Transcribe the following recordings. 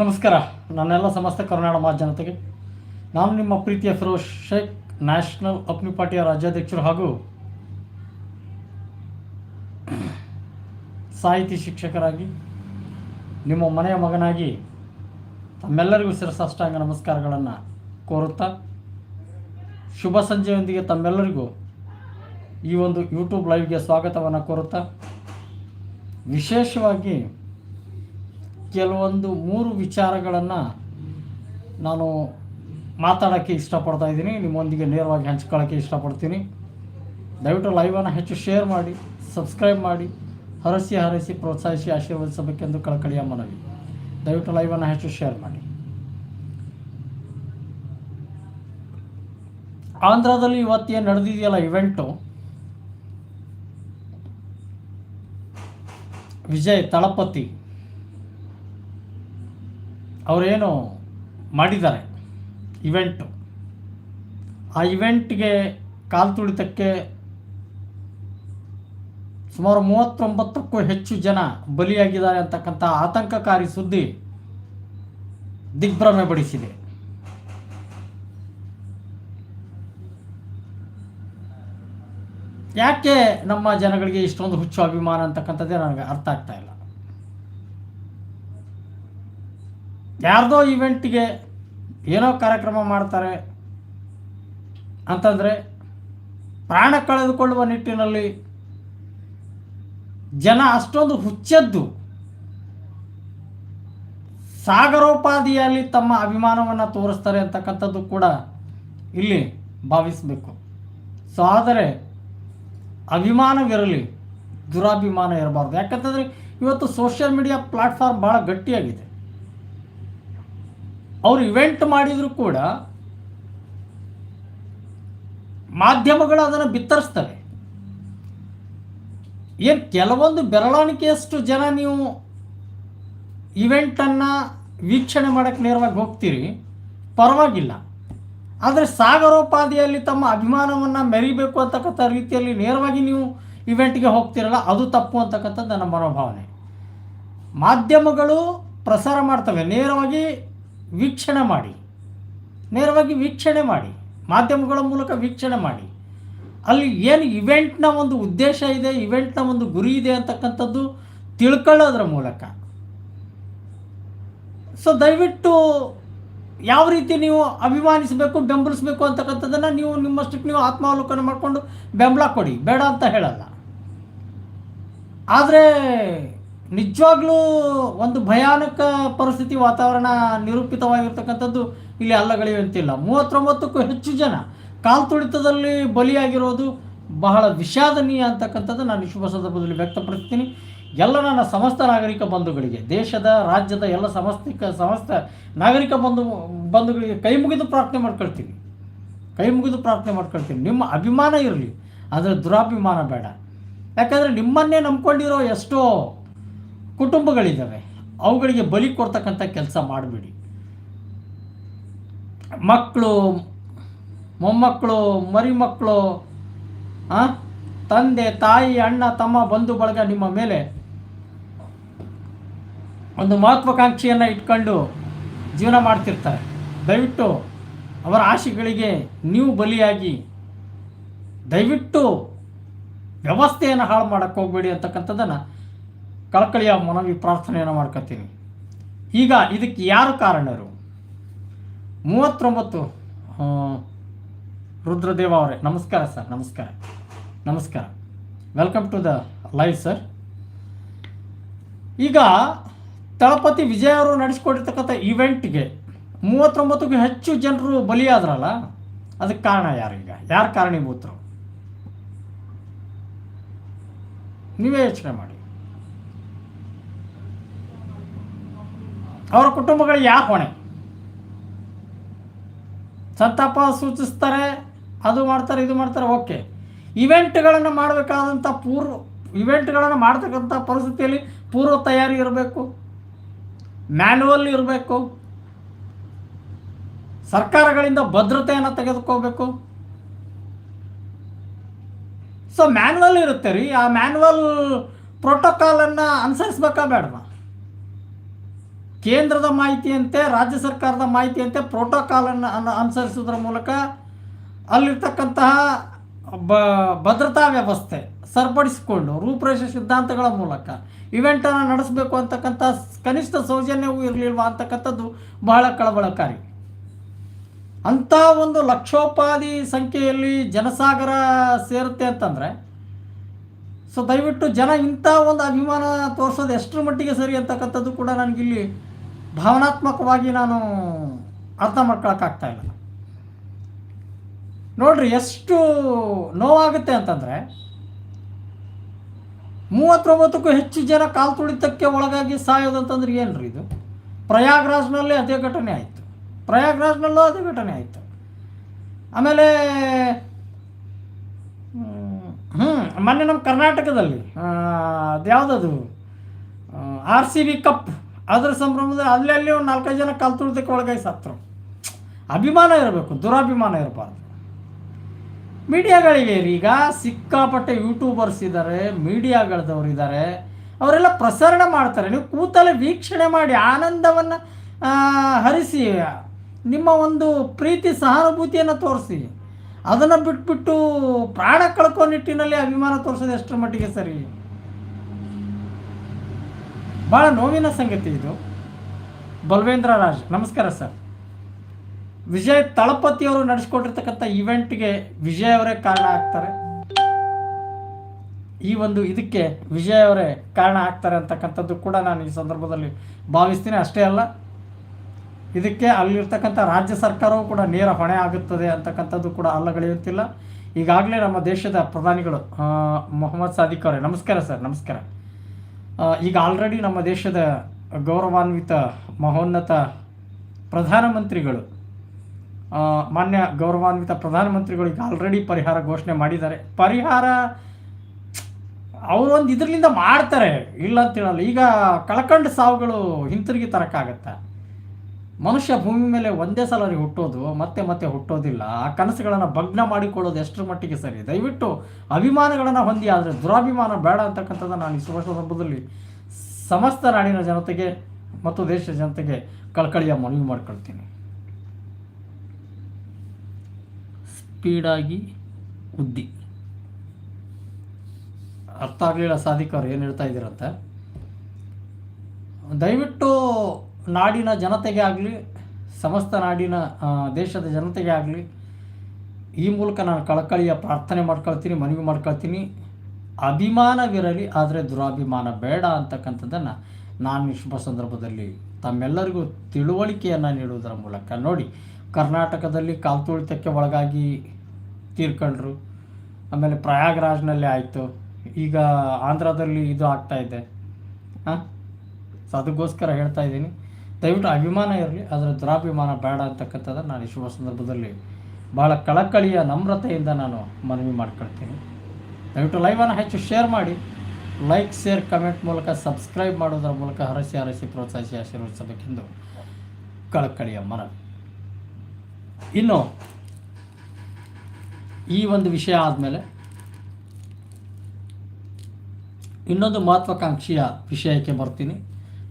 ನಮಸ್ಕಾರ. ನನ್ನೆಲ್ಲ ಸಮಸ್ತ ಕರ್ನಾಟಕ ಮಾ ಜನತೆಗೆ. ನಾನು ನಿಮ್ಮ ಪ್ರೀತಿಯ ಫಿರೋಜ್ ಶೇಖ್, ನ್ಯಾಷನಲ್ ಅಪ್ನಿ ಪಾರ್ಟಿಯ ರಾಜ್ಯಾಧ್ಯಕ್ಷರು ಹಾಗೂ ಸಾಹಿತಿ ಶಿಕ್ಷಕರಾಗಿ, ನಿಮ್ಮ ಮನೆಯ ಮಗನಾಗಿ ತಮ್ಮೆಲ್ಲರಿಗೂ ಶಿರಸಾಷ್ಟಾಂಗ ನಮಸ್ಕಾರಗಳನ್ನು ಕೋರುತ್ತಾ, ಶುಭ ಸಂಜೆಯೊಂದಿಗೆ ತಮ್ಮೆಲ್ಲರಿಗೂ ಈ ಒಂದು ಯೂಟ್ಯೂಬ್ ಲೈವ್ಗೆ ಸ್ವಾಗತವನ್ನು ಕೋರುತ್ತಾ, ವಿಶೇಷವಾಗಿ ಕೆಲವೊಂದು ಮೂರು ವಿಚಾರಗಳನ್ನು ನಾನು ಮಾತಾಡೋಕ್ಕೆ ಇಷ್ಟಪಡ್ತಾ ಇದ್ದೀನಿ. ನಿಮ್ಮೊಂದಿಗೆ ನೇರವಾಗಿ ಹಂಚ್ಕೊಳ್ಳೋಕ್ಕೆ ಇಷ್ಟಪಡ್ತೀನಿ. ದಯವಿಟ್ಟು ಲೈವನ್ನು ಹೆಚ್ಚು ಶೇರ್ ಮಾಡಿ ಸಬ್ಸ್ಕ್ರೈಬ್ ಮಾಡಿ, ಹರಸಿ ಹರಸಿ ಪ್ರೋತ್ಸಾಹಿಸಿ ಆಶೀರ್ವದಿಸಬೇಕೆಂದು ಕಳಕಳಿಯ ಮನವಿ. ದಯವಿಟ್ಟು ಲೈವನ್ನು ಹೆಚ್ಚು ಶೇರ್ ಮಾಡಿ. ಆಂಧ್ರದಲ್ಲಿ ಇವತ್ತೇನು ನಡೆದಿದೆಯಲ್ಲ ಇವೆಂಟು ವಿಜಯ್, ತಳಪತಿ. ಅವರೇನು ಮಾಡಿದ್ದಾರೆ ಇವೆಂಟು ಆ ಇವೆಂಟ್ಗೆ ಕಾಲು ತುಳಿತಕ್ಕೆ ಸುಮಾರು ಮೂವತ್ತೊಂಬತ್ತಕ್ಕೂ ಹೆಚ್ಚು ಜನ ಬಲಿಯಾಗಿದ್ದಾರೆ ಅಂತಕ್ಕಂಥ ಆತಂಕಕಾರಿ ಸುದ್ದಿ ದಿಗ್ಭ್ರಮೆ ಪಡಿಸಿದೆ ಯಾಕೆ ನಮ್ಮ ಜನಗಳಿಗೆ ಇಷ್ಟೊಂದು ಹುಚ್ಚು ಅಭಿಮಾನ ಅಂತಕ್ಕಂಥದ್ದೇ ನನಗೆ ಅರ್ಥ ಆಗ್ತಾ ಇಲ್ಲ. ಯಾರ್ದೋ ಇವೆಂಟಿಗೆ ಏನೋ ಕಾರ್ಯಕ್ರಮ ಮಾಡ್ತಾರೆ ಅಂತಂದರೆ ಪ್ರಾಣ ಕಳೆದುಕೊಳ್ಳುವ ನಿಟ್ಟಿನಲ್ಲಿ ಜನ ಅಷ್ಟೊಂದು ಹುಚ್ಚದ್ದು. ಸಾಗರೋಪಾದಿಯಲ್ಲಿ ತಮ್ಮ ಅಭಿಮಾನವನ್ನು ತೋರಿಸ್ತಾರೆ ಅಂತಕ್ಕಂಥದ್ದು ಕೂಡ ಇಲ್ಲಿ ಭಾವಿಸಬೇಕು. ಸೊ ಆದರೆ ಅಭಿಮಾನವಿರಲಿ, ದುರಾಭಿಮಾನ ಇರಬಾರ್ದು. ಯಾಕಂತಂದರೆ ಇವತ್ತು ಸೋಷಿಯಲ್ ಮೀಡಿಯಾ ಪ್ಲಾಟ್ಫಾರ್ಮ್ ಭಾಳ ಗಟ್ಟಿಯಾಗಿದೆ. ಅವರು ಇವೆಂಟ್ ಮಾಡಿದರೂ ಕೂಡ ಮಾಧ್ಯಮಗಳು ಅದನ್ನು ಬಿತ್ತರಿಸ್ತವೆ. ಏನು ಕೆಲವೊಂದು ಬೆರಳಾಣಿಕೆಯಷ್ಟು ಜನ ನೀವು ಇವೆಂಟನ್ನು ವೀಕ್ಷಣೆ ಮಾಡೋಕ್ಕೆ ನೇರವಾಗಿ ಹೋಗ್ತೀರಿ, ಪರವಾಗಿಲ್ಲ. ಆದರೆ ಸಾಗರೋಪಾದಿಯಲ್ಲಿ ತಮ್ಮ ಅಭಿಮಾನವನ್ನು ಮೆರಿಬೇಕು ಅಂತಕ್ಕಂಥ ರೀತಿಯಲ್ಲಿ ನೇರವಾಗಿ ನೀವು ಇವೆಂಟ್ಗೆ ಹೋಗ್ತಿರಲ್ಲ, ಅದು ತಪ್ಪು ಅಂತಕ್ಕಂಥದ್ದು ನನ್ನ ಮನೋಭಾವನೆ. ಮಾಧ್ಯಮಗಳು ಪ್ರಸಾರ ಮಾಡ್ತವೆ, ನೇರವಾಗಿ ವೀಕ್ಷಣೆ ಮಾಡಿ. ನೇರವಾಗಿ ವೀಕ್ಷಣೆ ಮಾಡಿ. ಮಾಧ್ಯಮಗಳ ಮೂಲಕ ವೀಕ್ಷಣೆ ಮಾಡಿ. ಅಲ್ಲಿ ಏನು ಇವೆಂಟ್ನ ಒಂದು ಉದ್ದೇಶ ಇದೆ, ಇವೆಂಟ್ನ ಒಂದು ಗುರಿ ಇದೆ ಅಂತಕ್ಕಂಥದ್ದು ತಿಳ್ಕೊಳ್ಳೋದ್ರ ಮೂಲಕ. ಸೊ ದಯವಿಟ್ಟು ಯಾವ ರೀತಿ ನೀವು ಅಭಿಮಾನಿಸಬೇಕು, ಬೆಂಬಲಿಸಬೇಕು ಅಂತಕ್ಕಂಥದ್ದನ್ನು ನೀವು ನಿಮ್ಮಷ್ಟಕ್ಕೆ ನೀವು ಆತ್ಮಾವಲೋಕನ ಮಾಡಿಕೊಂಡು ಬೆಂಬಲ ಕೊಡಿ. ಬೇಡ ಅಂತ ಹೇಳಲ್ಲ. ಆದರೆ ನಿಜವಾಗ್ಲೂ ಒಂದು ಭಯಾನಕ ಪರಿಸ್ಥಿತಿ ವಾತಾವರಣ ನಿರೂಪಿತವಾಗಿರ್ತಕ್ಕಂಥದ್ದು ಇಲ್ಲಿ ಅಲ್ಲಗಳೆಯುವಂತಿಲ್ಲ ಮೂವತ್ತೊಂಬತ್ತಕ್ಕೂ ಹೆಚ್ಚು ಜನ ಕಾಲು ತುಳಿತದಲ್ಲಿ ಬಲಿಯಾಗಿರೋದು ಬಹಳ ವಿಷಾದನೀಯ ಅಂತಕ್ಕಂಥದ್ದು ನಾನು ಶುಭ ಸಂದರ್ಭದಲ್ಲಿ ವ್ಯಕ್ತಪಡಿಸ್ತೀನಿ. ಎಲ್ಲ ನನ್ನ ಸಮಸ್ತ ನಾಗರಿಕ ಬಂಧುಗಳಿಗೆ, ದೇಶದ, ರಾಜ್ಯದ ಎಲ್ಲ ಸಮಸ್ತ ಸಮಸ್ತ ನಾಗರಿಕ ಬಂಧು, ಬಂಧುಗಳಿಗೆ ಕೈ ಮುಗಿದು ಪ್ರಾರ್ಥನೆ ಮಾಡ್ಕೊಳ್ತೀನಿ. ಕೈ ಮುಗಿದು ಪ್ರಾರ್ಥನೆ ಮಾಡ್ಕೊಳ್ತೀನಿ. ನಿಮ್ಮ ಅಭಿಮಾನ ಇರಲಿ, ಆದರೆ ದುರಾಭಿಮಾನ ಬೇಡ. ಯಾಕಂದರೆ ನಿಮ್ಮನ್ನೇ ನಂಬ್ಕೊಂಡಿರೋ ಎಷ್ಟೋ ಕುಟುಂಬಗಳಿದ್ದಾವೆ. ಅವುಗಳಿಗೆ ಬಲಿ ಕೊಡ್ತಕ್ಕಂಥ ಕೆಲಸ ಮಾಡಬೇಡಿ. ಮಕ್ಕಳು, ಮೊಮ್ಮಕ್ಕಳು, ಮರಿಮಕ್ಕಳು ತಂದೆ, ತಾಯಿ, ಅಣ್ಣ, ತಮ್ಮ, ಬಂಧು, ಬಳಗ ನಿಮ್ಮ ಮೇಲೆ ಒಂದು ಮಹತ್ವಾಕಾಂಕ್ಷೆಯನ್ನು ಇಟ್ಕೊಂಡು ಜೀವನ ಮಾಡ್ತಿರ್ತಾರೆ. ದಯವಿಟ್ಟು ಅವರ ಆಶೆಗಳಿಗೆ ನೀವು ಬಲಿಯಾಗಿ, ದಯವಿಟ್ಟು ವ್ಯವಸ್ಥೆಯನ್ನು ಹಾಳು ಮಾಡೋಕ್ಕೆ ಹೋಗಬೇಡಿ ಅಂತಕ್ಕಂಥದ್ದನ್ನು ಕಳಕಳಿಯ ಮನವಿ ಪ್ರಾರ್ಥನೆಯನ್ನು ಮಾಡ್ಕೊತೀನಿ. ಈಗ ಇದಕ್ಕೆ ಯಾರು ಕಾರಣರು? ಮೂವತ್ತೊಂಬತ್ತು ರುದ್ರದೇವ ಅವರೇ. ನಮಸ್ಕಾರ ಸರ್, ನಮಸ್ಕಾರ. ನಮಸ್ಕಾರ. Welcome to the live sir ಈಗ ತಳಪತಿ ವಿಜಯ ಅವರು ನಡೆಸ್ಕೊಟ್ಟಿರ್ತಕ್ಕಂಥ ಇವೆಂಟ್ಗೆ ಮೂವತ್ತೊಂಬತ್ತಕ್ಕೂ ಹೆಚ್ಚು ಜನರು ಬಲಿಯಾದ್ರಲ್ಲ, ಅದಕ್ಕೆ ಕಾರಣ ಯಾರು ಈಗ? ಯಾರು ಕಾರಣೀಭೂತರು? ನೀವೇ ಯೋಚನೆ ಮಾಡಿ. ಅವರ ಕುಟುಂಬಗಳಿಗೆ ಯಾಕೆ ಹೊಣೆ? ಸಂತಾಪ ಸೂಚಿಸ್ತಾರೆ, ಅದು ಮಾಡ್ತಾರೆ, ಇದು ಮಾಡ್ತಾರೆ, ಓಕೆ. ಇವೆಂಟ್ಗಳನ್ನು ಮಾಡಬೇಕಾದಂಥ ಪೂರ್ವ ಇವೆಂಟ್ಗಳನ್ನು ಮಾಡ್ತಕ್ಕಂಥ ಪರಿಸ್ಥಿತಿಯಲ್ಲಿ ಪೂರ್ವ ತಯಾರಿ ಇರಬೇಕು, ಮ್ಯಾನ್ಯುವಲ್ ಇರಬೇಕು, ಸರ್ಕಾರಗಳಿಂದ ಭದ್ರತೆಯನ್ನು ತೆಗೆದುಕೋಬೇಕು. ಸೊ ಮ್ಯಾನ್ಯುವಲ್ ಇರುತ್ತೆ ರೀ, ಆ ಮ್ಯಾನ್ಯುವಲ್ ಪ್ರೋಟೋಕಾಲನ್ನು ಅನುಸರಿಸ್ಬೇಕಾ ಬೇಡವಾ? ಕೇಂದ್ರದ ಮಾಹಿತಿಯಂತೆ, ರಾಜ್ಯ ಸರ್ಕಾರದ ಮಾಹಿತಿಯಂತೆ ಪ್ರೋಟೋಕಾಲನ್ನು ಅನ್ನು ಅನುಸರಿಸುವುದರ ಮೂಲಕ ಅಲ್ಲಿರ್ತಕ್ಕಂತಹ ಬ, ಭದ್ರತಾ ವ್ಯವಸ್ಥೆ ಸರಿಪಡಿಸಿಕೊಂಡು, ರೂಪುರೇಷ ಸಿದ್ಧಾಂತಗಳ ಮೂಲಕ ಇವೆಂಟನ್ನು ನಡೆಸಬೇಕು ಅಂತಕ್ಕಂಥ ಕನಿಷ್ಠ ಸೌಜನ್ಯವೂ ಇರಲಿಲ್ವಾ ಅಂತಕ್ಕಂಥದ್ದು ಬಹಳ ಕಳವಳಕಾರಿ. ಅಂಥ ಒಂದು ಲಕ್ಷೋಪಾದಿ ಸಂಖ್ಯೆಯಲ್ಲಿ ಜನಸಾಗರ ಸೇರುತ್ತೆ ಅಂತಂದರೆ, ಸೊ ದಯವಿಟ್ಟು ಜನ ಇಂಥ ಒಂದು ಅಭಿಮಾನ ತೋರಿಸೋದು ಎಷ್ಟರ ಮಟ್ಟಿಗೆ ಸರಿ ಅಂತಕ್ಕಂಥದ್ದು ಕೂಡ ನನಗಿಲ್ಲಿ ಭಾವನಾತ್ಮಕವಾಗಿ ನಾನು ಅರ್ಥ ಮಾಡ್ಕೊಳಕ್ಕಾಗ್ತಾ ಇಲ್ಲ. ನೋಡ್ರಿ, ಎಷ್ಟು ನೋವಾಗುತ್ತೆ ಅಂತಂದರೆ, ಮೂವತ್ತೊಂಬತ್ತಕ್ಕೂ ಹೆಚ್ಚು ಜನ ಕಾಲು ತುಳಿತಕ್ಕೆ ಒಳಗಾಗಿ ಸಾಯೋದಂತಂದ್ರೆ ಏನ್ರಿ ಇದು? ಪ್ರಯಾಗ್ರಾಜ್ನಲ್ಲಿ ಅದೇ ಘಟನೆ ಆಯಿತು. ಪ್ರಯಾಗ್ರಾಜ್ನಲ್ಲೂ ಅದೇ ಘಟನೆ ಆಯಿತು. ಆಮೇಲೆ ಹ್ಞೂ ಮೊನ್ನೆ ನಮ್ಮ ಕರ್ನಾಟಕದಲ್ಲಿ ಅದ್ಯಾವುದದು ಆರ್ ಸಿ ಬಿ ಕಪ್ ಅದರ ಸಂಭ್ರಮದಲ್ಲಿ ಅಲ್ಲಿ ಅಲ್ಲಿ ಒಂದು ನಾಲ್ಕೈದು ಜನ ಕಾಲು ಒಳಗೈ ಸತ್ತರು. ಅಭಿಮಾನ ಇರಬೇಕು, ದುರಾಭಿಮಾನ ಇರಬಾರ್ದು. ಮೀಡಿಯಾಗಳಿವೆ ಈಗ ಸಿಕ್ಕಾಪಟ್ಟೆ ಯೂಟ್ಯೂಬರ್ಸ್ ಇದ್ದಾರೆ ಮೀಡಿಯಾಗಳದವ್ರು ಇದ್ದಾರೆ ಅವರೆಲ್ಲ ಪ್ರಸರಣ ಮಾಡ್ತಾರೆ. ನೀವು ಕೂತಲ್ಲೇ ವೀಕ್ಷಣೆ ಮಾಡಿ ಆನಂದವನ್ನು ಹರಿಸಿ, ನಿಮ್ಮ ಒಂದು ಪ್ರೀತಿ ಸಹಾನುಭೂತಿಯನ್ನು ತೋರಿಸಿ. ಅದನ್ನು ಬಿಟ್ಬಿಟ್ಟು ಪ್ರಾಣ ಕಳ್ಕೋ ನಿಟ್ಟಿನಲ್ಲಿ ಅಭಿಮಾನ ತೋರಿಸೋದು ಎಷ್ಟರ ಮಟ್ಟಿಗೆ ಸರಿ? ಭಾಳ ನೋವಿನ ಸಂಗತಿ ಇದು. ಬಲ್ವೇಂದ್ರ ರಾಜ್, ನಮಸ್ಕಾರ ಸರ್. ವಿಜಯ್ ತಳಪತಿಯವರು ನಡೆಸ್ಕೊಟ್ಟಿರ್ತಕ್ಕಂಥ ಇವೆಂಟ್ಗೆ ವಿಜಯ್ ಅವರೇ ಕಾರಣ ಆಗ್ತಾರೆ. ಈ ಒಂದು ಇದಕ್ಕೆ ವಿಜಯ್ ಅವರೇ ಕಾರಣ ಆಗ್ತಾರೆ ಅಂತಕ್ಕಂಥದ್ದು ಕೂಡ ನಾನು ಈ ಸಂದರ್ಭದಲ್ಲಿ ಭಾವಿಸ್ತೀನಿ. ಅಷ್ಟೇ ಅಲ್ಲ, ಇದಕ್ಕೆ ಅಲ್ಲಿರ್ತಕ್ಕಂಥ ರಾಜ್ಯ ಸರ್ಕಾರವೂ ಕೂಡ ನೇರ ಹೊಣೆ ಆಗುತ್ತದೆ ಅಂತಕ್ಕಂಥದ್ದು ಕೂಡ ಅಲ್ಲಗಳೆಯುತ್ತಿಲ್ಲ. ಈಗಾಗಲೇ ನಮ್ಮ ದೇಶದ ಪ್ರಧಾನಿಗಳು ಮೊಹಮ್ಮದ್ ಸಾದಿಕ್ ಅವರೇ. ನಮಸ್ಕಾರ ಸರ್, ನಮಸ್ಕಾರ. ಈಗ ಆಲ್ರೆಡಿ ನಮ್ಮ ದೇಶದ ಗೌರವಾನ್ವಿತ, ಮಹೋನ್ನತ ಪ್ರಧಾನಮಂತ್ರಿಗಳು ಮಾನ್ಯ ಗೌರವಾನ್ವಿತ ಪ್ರಧಾನಮಂತ್ರಿಗಳು ಈಗ ಆಲ್ರೆಡಿ ಪರಿಹಾರ ಘೋಷಣೆ ಮಾಡಿದ್ದಾರೆ. ಪರಿಹಾರ ಅವರೊಂದು ಇದರಿಂದ ಮಾಡ್ತಾರೆ, ಇಲ್ಲ ಅಂತ ಹೇಳಲ್ಲ ಈಗ ಕಳ್ಕಂಡು ಸಾವುಗಳು ಹಿಂತಿರುಗಿ ತರಕ್ಕಾಗತ್ತಾ? ಮನುಷ್ಯ ಭೂಮಿ ಮೇಲೆ ಒಂದೇ ಸಲ ಹುಟ್ಟೋದು, ಮತ್ತೆ ಮತ್ತೆ ಹುಟ್ಟೋದಿಲ್ಲ. ಆ ಕನಸುಗಳನ್ನು ಭಗ್ನ ಮಾಡಿಕೊಳ್ಳೋದು ಎಷ್ಟರ ಮಟ್ಟಿಗೆ ಸರಿ? ದಯವಿಟ್ಟು ಅಭಿಮಾನಗಳನ್ನು ಹೊಂದಿ, ಆದರೆ ದುರಾಭಿಮಾನ ಬೇಡ ಅಂತಕ್ಕಂಥದ್ದು ನಾನು ಈ ಶುಭ ಸಂದರ್ಭದಲ್ಲಿ ಸಮಸ್ತ ನಾಡಿನ ಜನತೆಗೆ ಮತ್ತು ದೇಶದ ಜನತೆಗೆ ಕಳಕಳಿಯ ಮನವಿ ಮಾಡ್ಕೊಳ್ತೀನಿ. ಸ್ಪೀಡಾಗಿ ಉದ್ದಿ. ಅರ್ಥ ಆಗಲಿಲ್ಲ ಸಾಧಿಕವ್ರು, ಏನು ಹೇಳ್ತಾ ಇದ್ದೀರಂತೆ? ದಯವಿಟ್ಟು ನಾಡಿನ ಜನತೆಗೆ ಆಗಲಿ, ಸಮಸ್ತ ನಾಡಿನ ದೇಶದ ಜನತೆಗೆ ಆಗಲಿ, ಈ ಮೂಲಕ ನಾನು ಕಳಕಳಿಯ ಪ್ರಾರ್ಥನೆ ಮಾಡ್ಕೊಳ್ತೀನಿ, ಮನವಿ ಮಾಡ್ಕೊಳ್ತೀನಿ. ಅಭಿಮಾನವಿರಲಿ, ಆದರೆ ದುರಾಭಿಮಾನ ಬೇಡ ಅಂತಕ್ಕಂಥದ್ದನ್ನು ನಾನು ಈ ಶುಭ ಸಂದರ್ಭದಲ್ಲಿ ತಮ್ಮೆಲ್ಲರಿಗೂ ತಿಳುವಳಿಕೆಯನ್ನು ನೀಡುವುದರ ಮೂಲಕ ನೋಡಿ, ಕರ್ನಾಟಕದಲ್ಲಿ ಕಾಲ್ತುಳಿತಕ್ಕೆ ಒಳಗಾಗಿ ತೀರ್ಕೊಂಡ್ರು. ಆಮೇಲೆ ಪ್ರಯಾಗ್ರಾಜ್ನಲ್ಲಿ ಆಯಿತು. ಈಗ ಆಂಧ್ರದಲ್ಲಿ ಇದು ಆಗ್ತಾ ಇದೆ. ಹಾಂ ಸೊ ಅದಕ್ಕೋಸ್ಕರ ಹೇಳ್ತಾ ಇದ್ದೀನಿ. ದಯವಿಟ್ಟು ಅಭಿಮಾನ ಇರಲಿ, ಆದರೆ ದುರಾಭಿಮಾನ ಬೇಡ ಅಂತಕ್ಕಂಥದ್ದು ನಾನು ಈ ಶುಭ ಸಂದರ್ಭದಲ್ಲಿ ಭಾಳ ಕಳಕಳಿಯ ನಮ್ರತೆಯಿಂದ ನಾನು ಮನವಿ ಮಾಡ್ಕೊಳ್ತೀನಿ. ದಯವಿಟ್ಟು ಲೈವನ್ನು ಹೆಚ್ಚು ಶೇರ್ ಮಾಡಿ ಲೈಕ್ ಶೇರ್ ಕಮೆಂಟ್ ಮೂಲಕ ಸಬ್ಸ್ಕ್ರೈಬ್ ಮಾಡೋದರ ಮೂಲಕ ಹರಸಿ ಹರಸಿ ಪ್ರೋತ್ಸಾಹಿಸಿ ಆಶೀರ್ವದಿಸಬೇಕೆಂದು ಕಳಕಳಿಯ ಮನವಿ. ಇನ್ನು, ಈ ಒಂದು ವಿಷಯ ಆದಮೇಲೆ ಇನ್ನೊಂದು ಮಹತ್ವಾಕಾಂಕ್ಷೆಯ ವಿಷಯಕ್ಕೆ ಬರ್ತೀನಿ.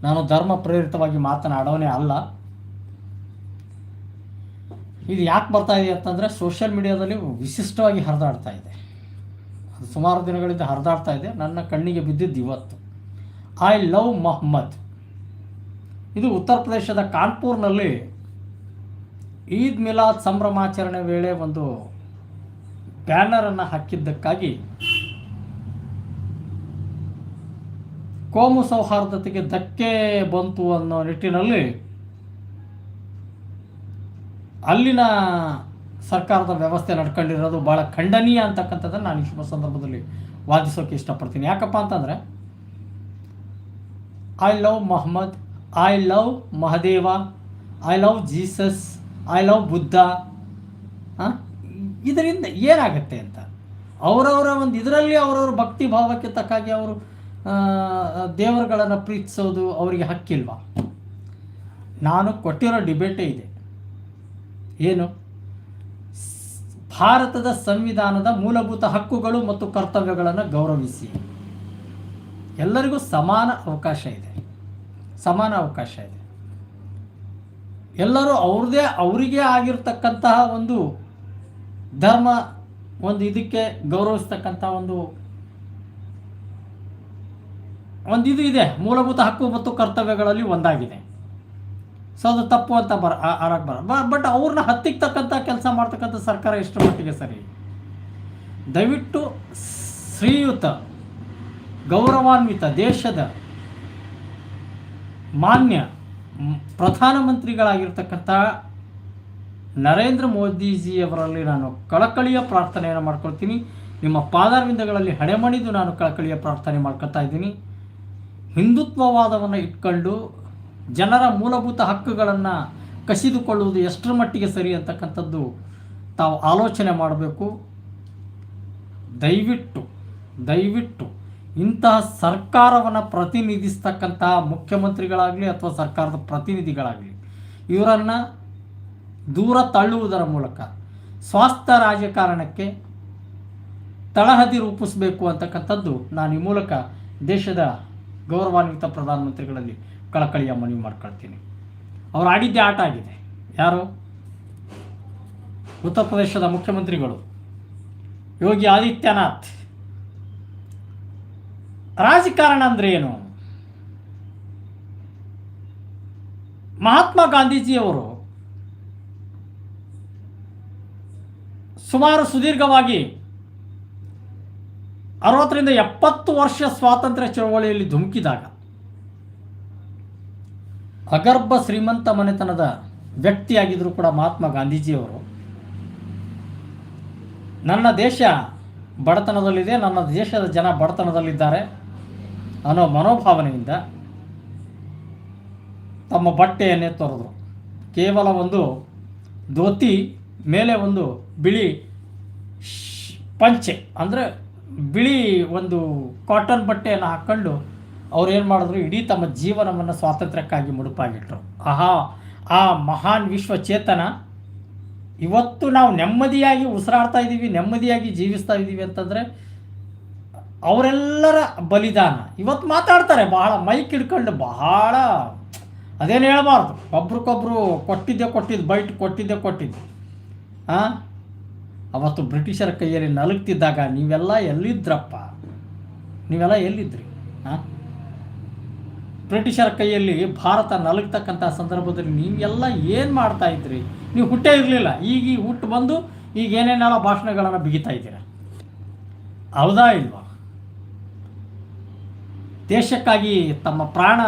ನಾನು ಧರ್ಮ ಪ್ರೇರಿತವಾಗಿ ಮಾತನಾಡೋನೇ ಅಲ್ಲ. ಇದು ಯಾಕೆ ಬರ್ತಾ ಇದೆ ಅಂತಂದರೆ ಸೋಷಿಯಲ್ ಮೀಡಿಯಾದಲ್ಲಿ ವಿಶಿಷ್ಟವಾಗಿ ಹರಿದಾಡ್ತಾ ಇದೆ. ಅದು ಸುಮಾರು ದಿನಗಳಿಂದ ಹರಿದಾಡ್ತಾ ಇದೆ. ನನ್ನ ಕಣ್ಣಿಗೆ ಬಿದ್ದಿದ್ದು ಇವತ್ತು. ಐ ಲವ್ ಮೊಹಮ್ಮದ್ ಇದು ಉತ್ತರ ಪ್ರದೇಶದ ಕಾನ್ಪುರ್ನಲ್ಲಿ ಈದ್ ಮಿಲಾದ್ ಸಂಭ್ರಮಾಚರಣೆ ವೇಳೆ ಒಂದು ಬ್ಯಾನರನ್ನು ಹಾಕಿದ್ದಕ್ಕಾಗಿ ಕೋಮು ಸೌಹಾರ್ದತೆಗೆ ಧಕ್ಕೆ ಬಂತು ಅನ್ನೋ ನಿಟ್ಟಿನಲ್ಲಿ ಅಲ್ಲಿನ ಸರ್ಕಾರದ ವ್ಯವಸ್ಥೆ ನಡ್ಕೊಂಡಿರೋದು ಭಾಳ ಖಂಡನೀಯ ಅಂತಕ್ಕಂಥದ್ದನ್ನು ನಾನು ಶುಭ ಸಂದರ್ಭದಲ್ಲಿ ವಾದಿಸೋಕೆ ಇಷ್ಟಪಡ್ತೀನಿ. ಯಾಕಪ್ಪ ಅಂತಂದರೆ I love Mohammed I love Mahadeva I love Jesus I love Buddha? ಇದರಿಂದ ಏನಾಗುತ್ತೆ ಅಂತ? ಅವರವರ ಒಂದು ಇದರಲ್ಲಿ ಅವರವ್ರ ಭಕ್ತಿ ಭಾವಕ್ಕೆ ತಕ್ಕಾಗಿ ಅವರು ದೇವರುಗಳನ್ನು ಪ್ರೀತಿಸೋದು ಅವರಿಗೆ ಹಕ್ಕಿಲ್ವಾ? ನಾನು ಕೊಟ್ಟಿರೋ ಡಿಬೇಟೇ ಇದೆ. ಏನು? ಭಾರತದ ಸಂವಿಧಾನದ ಮೂಲಭೂತ ಹಕ್ಕುಗಳು ಮತ್ತು ಕರ್ತವ್ಯಗಳನ್ನು ಗೌರವಿಸಿ. ಎಲ್ಲರಿಗೂ ಸಮಾನ ಅವಕಾಶ ಇದೆ. ಸಮಾನ ಅವಕಾಶ ಇದೆ. ಎಲ್ಲರೂ ಅವ್ರದೇ, ಅವರಿಗೆ ಆಗಿರ್ತಕ್ಕಂತಹ ಒಂದು ಧರ್ಮ, ಒಂದು ಇದಕ್ಕೆ ಗೌರವಿಸ್ತಕ್ಕಂಥ ಒಂದು ಒಂದು ಇದು. ಇದೆ ಮೂಲಭೂತ ಹಕ್ಕು ಮತ್ತು ಕರ್ತವ್ಯಗಳಲ್ಲಿ ಒಂದಾಗಿದೆ. ಸೊ ಅದು ತಪ್ಪು ಅಂತ ಬರ ಆಡಕ್ಕೆ ಬರ ಬಟ್ ಅವ್ರನ್ನ ಹತ್ತಿಗೆ ತಕ್ಕಂಥ ಕೆಲಸ ಮಾಡ್ತಕ್ಕಂಥ ಸರ್ಕಾರ ಎಷ್ಟು ಮಟ್ಟಿಗೆ ಸರಿ ದಯವಿಟ್ಟು ಶ್ರೀಯುತ, ಗೌರವಾನ್ವಿತ ದೇಶದ ಮಾನ್ಯ ಪ್ರಧಾನಮಂತ್ರಿಗಳಾಗಿರ್ತಕ್ಕಂಥ ನರೇಂದ್ರ ಮೋದಿಜಿಯವರಲ್ಲಿ ನಾನು ಕಳಕಳಿಯ ಪ್ರಾರ್ಥನೆಯನ್ನು ಮಾಡ್ಕೊಳ್ತೀನಿ. ನಿಮ್ಮ ಪಾದಾರ್ವಿಂದಗಳಲ್ಲಿ ಹಣೆಮಣಿದು ನಾನು ಕಳಕಳಿಯ ಪ್ರಾರ್ಥನೆ ಮಾಡ್ಕೊಳ್ತಾ ಇದ್ದೀನಿ. ಹಿಂದುತ್ವವಾದವನ್ನು ಇಟ್ಕೊಂಡು ಜನರ ಮೂಲಭೂತ ಹಕ್ಕುಗಳನ್ನು ಕಸಿದುಕೊಳ್ಳುವುದು ಎಷ್ಟರ ಮಟ್ಟಿಗೆ ಸರಿ ಅಂತಕ್ಕಂಥದ್ದು ತಾವು ಆಲೋಚನೆ ಮಾಡಬೇಕು. ದಯವಿಟ್ಟು ದಯವಿಟ್ಟು ಇಂತಹ ಸರ್ಕಾರವನ್ನು ಪ್ರತಿನಿಧಿಸ್ತಕ್ಕಂತಹ ಮುಖ್ಯಮಂತ್ರಿಗಳಾಗಲಿ ಅಥವಾ ಸರ್ಕಾರದ ಪ್ರತಿನಿಧಿಗಳಾಗಲಿ, ಇವರನ್ನು ದೂರ ತಳ್ಳುವುದರ ಮೂಲಕ ಸ್ವಾಸ್ಥ್ಯ ರಾಜಕಾರಣಕ್ಕೆ ತಳಹದಿ ರೂಪಿಸಬೇಕು ಅಂತಕ್ಕಂಥದ್ದು ನಾನು ಈ ಮೂಲಕ ದೇಶದ ಗೌರವಾನ್ವಿತ ಪ್ರಧಾನಮಂತ್ರಿಗಳಲ್ಲಿ ಕಳಕಳಿಯ ಮನವಿ ಮಾಡ್ಕೊಳ್ತೀನಿ. ಅವರು ಆಡಿದ್ದೇ ಆಟ ಆಗಿದೆ. ಯಾರು? ಉತ್ತರ ಪ್ರದೇಶದ ಮುಖ್ಯಮಂತ್ರಿಗಳು. ಯೋಗಿ ಆದಿತ್ಯನಾಥ್. ರಾಜಕಾರಣ ಅಂದ್ರೆ ಏನು? ಮಹಾತ್ಮ ಗಾಂಧೀಜಿಯವರು ಸುಮಾರು ಸುದೀರ್ಘವಾಗಿ ಅರವತ್ತರಿಂದ ಎಪ್ಪತ್ತು ವರ್ಷ ಸ್ವಾತಂತ್ರ್ಯ ಚಳವಳಿಯಲ್ಲಿ ಧುಮುಕಿದಾಗ ಅಗರ್ಭ ಶ್ರೀಮಂತ ಮನೆತನದ ವ್ಯಕ್ತಿಯಾಗಿದ್ದರೂ ಕೂಡ ಮಹಾತ್ಮ ಗಾಂಧೀಜಿಯವರು, ನನ್ನ ದೇಶ ಬಡತನದಲ್ಲಿದೆ, ನನ್ನ ದೇಶದ ಜನ ಬಡತನದಲ್ಲಿದ್ದಾರೆ ಅನ್ನೋ ಮನೋಭಾವನೆಯಿಂದ ತಮ್ಮ ಬಟ್ಟೆಯನ್ನೇ ತೊರೆದರು. ಕೇವಲ ಒಂದು ಧೋತಿ, ಮೇಲೆ ಒಂದು ಬಿಳಿ ಪಂಚೆ, ಅಂದರೆ ಬಿಳಿ ಒಂದು ಕಾಟನ್ ಬಟ್ಟೆಯನ್ನು ಹಾಕ್ಕೊಂಡು ಅವ್ರು ಏನು ಮಾಡಿದ್ರು? ಇಡೀ ತಮ್ಮ ಜೀವನವನ್ನು ಸ್ವಾತಂತ್ರ್ಯಕ್ಕಾಗಿ ಮುಡುಪಾಗಿಟ್ರು. ಆಹಾ, ಆ ಮಹಾನ್ ವಿಶ್ವ ಚೇತನ ಇವತ್ತು ನಾವು ನೆಮ್ಮದಿಯಾಗಿ ಉಸಿರಾಡ್ತಾ ಇದ್ದೀವಿ ನೆಮ್ಮದಿಯಾಗಿ ಜೀವಿಸ್ತಾ ಇದ್ದೀವಿ ಅಂತಂದರೆ ಅವರೆಲ್ಲರ ಬಲಿದಾನ. ಇವತ್ತು ಮಾತಾಡ್ತಾರೆ, ಬಹಳ ಮೈಕ್ ಹಿಡ್ಕೊಂಡು ಬಹಳ ಅದೇನು ಹೇಳಬಾರ್ದು. ಒಬ್ರಿಗೊಬ್ರು ಕೊಟ್ಟಿದ್ದೆ ಕೊಟ್ಟಿದ್ದು, ಬೈಟ್ ಕೊಟ್ಟಿದ್ದೆ ಕೊಟ್ಟಿದ್ದು. ಹಾಂ ಅವತ್ತು ಬ್ರಿಟಿಷರ ಕೈಯಲ್ಲಿ ನಲುಗ್ತಿದ್ದಾಗ ನೀವೆಲ್ಲ ಎಲ್ಲಿದ್ರಪ್ಪ? ನೀವೆಲ್ಲ ಎಲ್ಲಿದ್ರಿ? ಹಾಂ ಬ್ರಿಟಿಷರ ಕೈಯಲ್ಲಿ ಭಾರತ ನಲುಗ್ತಕ್ಕಂಥ ಸಂದರ್ಭದಲ್ಲಿ ನೀವೆಲ್ಲ ಏನು ಮಾಡ್ತಾ ಇದ್ರಿ? ನೀವು ಹುಟ್ಟೇ ಇರಲಿಲ್ಲ. ಈಗ ಈ ಹುಟ್ಟು ಬಂದು ಈಗ ಏನೇನೆಲ್ಲ ಭಾಷಣಗಳನ್ನು ಬಿಗಿತಾ ಇದ್ದೀರ? ಹೌದಾ ಇಲ್ವಾ? ದೇಶಕ್ಕಾಗಿ ತಮ್ಮ ಪ್ರಾಣ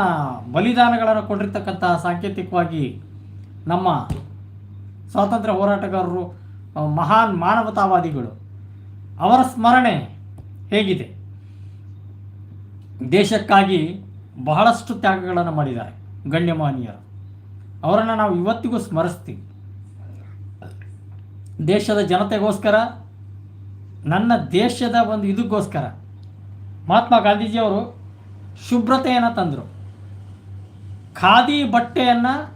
ಬಲಿದಾನಗಳನ್ನು ಕೊಟ್ಟಿರ್ತಕ್ಕಂತಹ ಸಾಂಕೇತಿಕವಾಗಿ ನಮ್ಮ ಸ್ವಾತಂತ್ರ್ಯ ಹೋರಾಟಗಾರರು ಮಹಾನ್ ಮಾನವತಾವಾದಿಗಳು. ಅವರ ಸ್ಮರಣೆ ಹೇಗಿದೆ? ದೇಶಕ್ಕಾಗಿ ಬಹಳಷ್ಟು ತ್ಯಾಗಗಳನ್ನು ಮಾಡಿದ್ದಾರೆ ಗಣ್ಯಮಾನ್ಯರು. ಅವರನ್ನು ನಾವು ಇವತ್ತಿಗೂ ಸ್ಮರಿಸ್ತೀವಿ. ದೇಶದ ಜನತೆಗೋಸ್ಕರ, ನನ್ನ ದೇಶದ ಒಂದು ಇದಕ್ಕೋಸ್ಕರ ಮಹಾತ್ಮ ಗಾಂಧೀಜಿಯವರು ಶುಭ್ರತೆಯನ್ನು ತಂದರು. ಖಾದಿ ಬಟ್ಟೆಯನ್ನು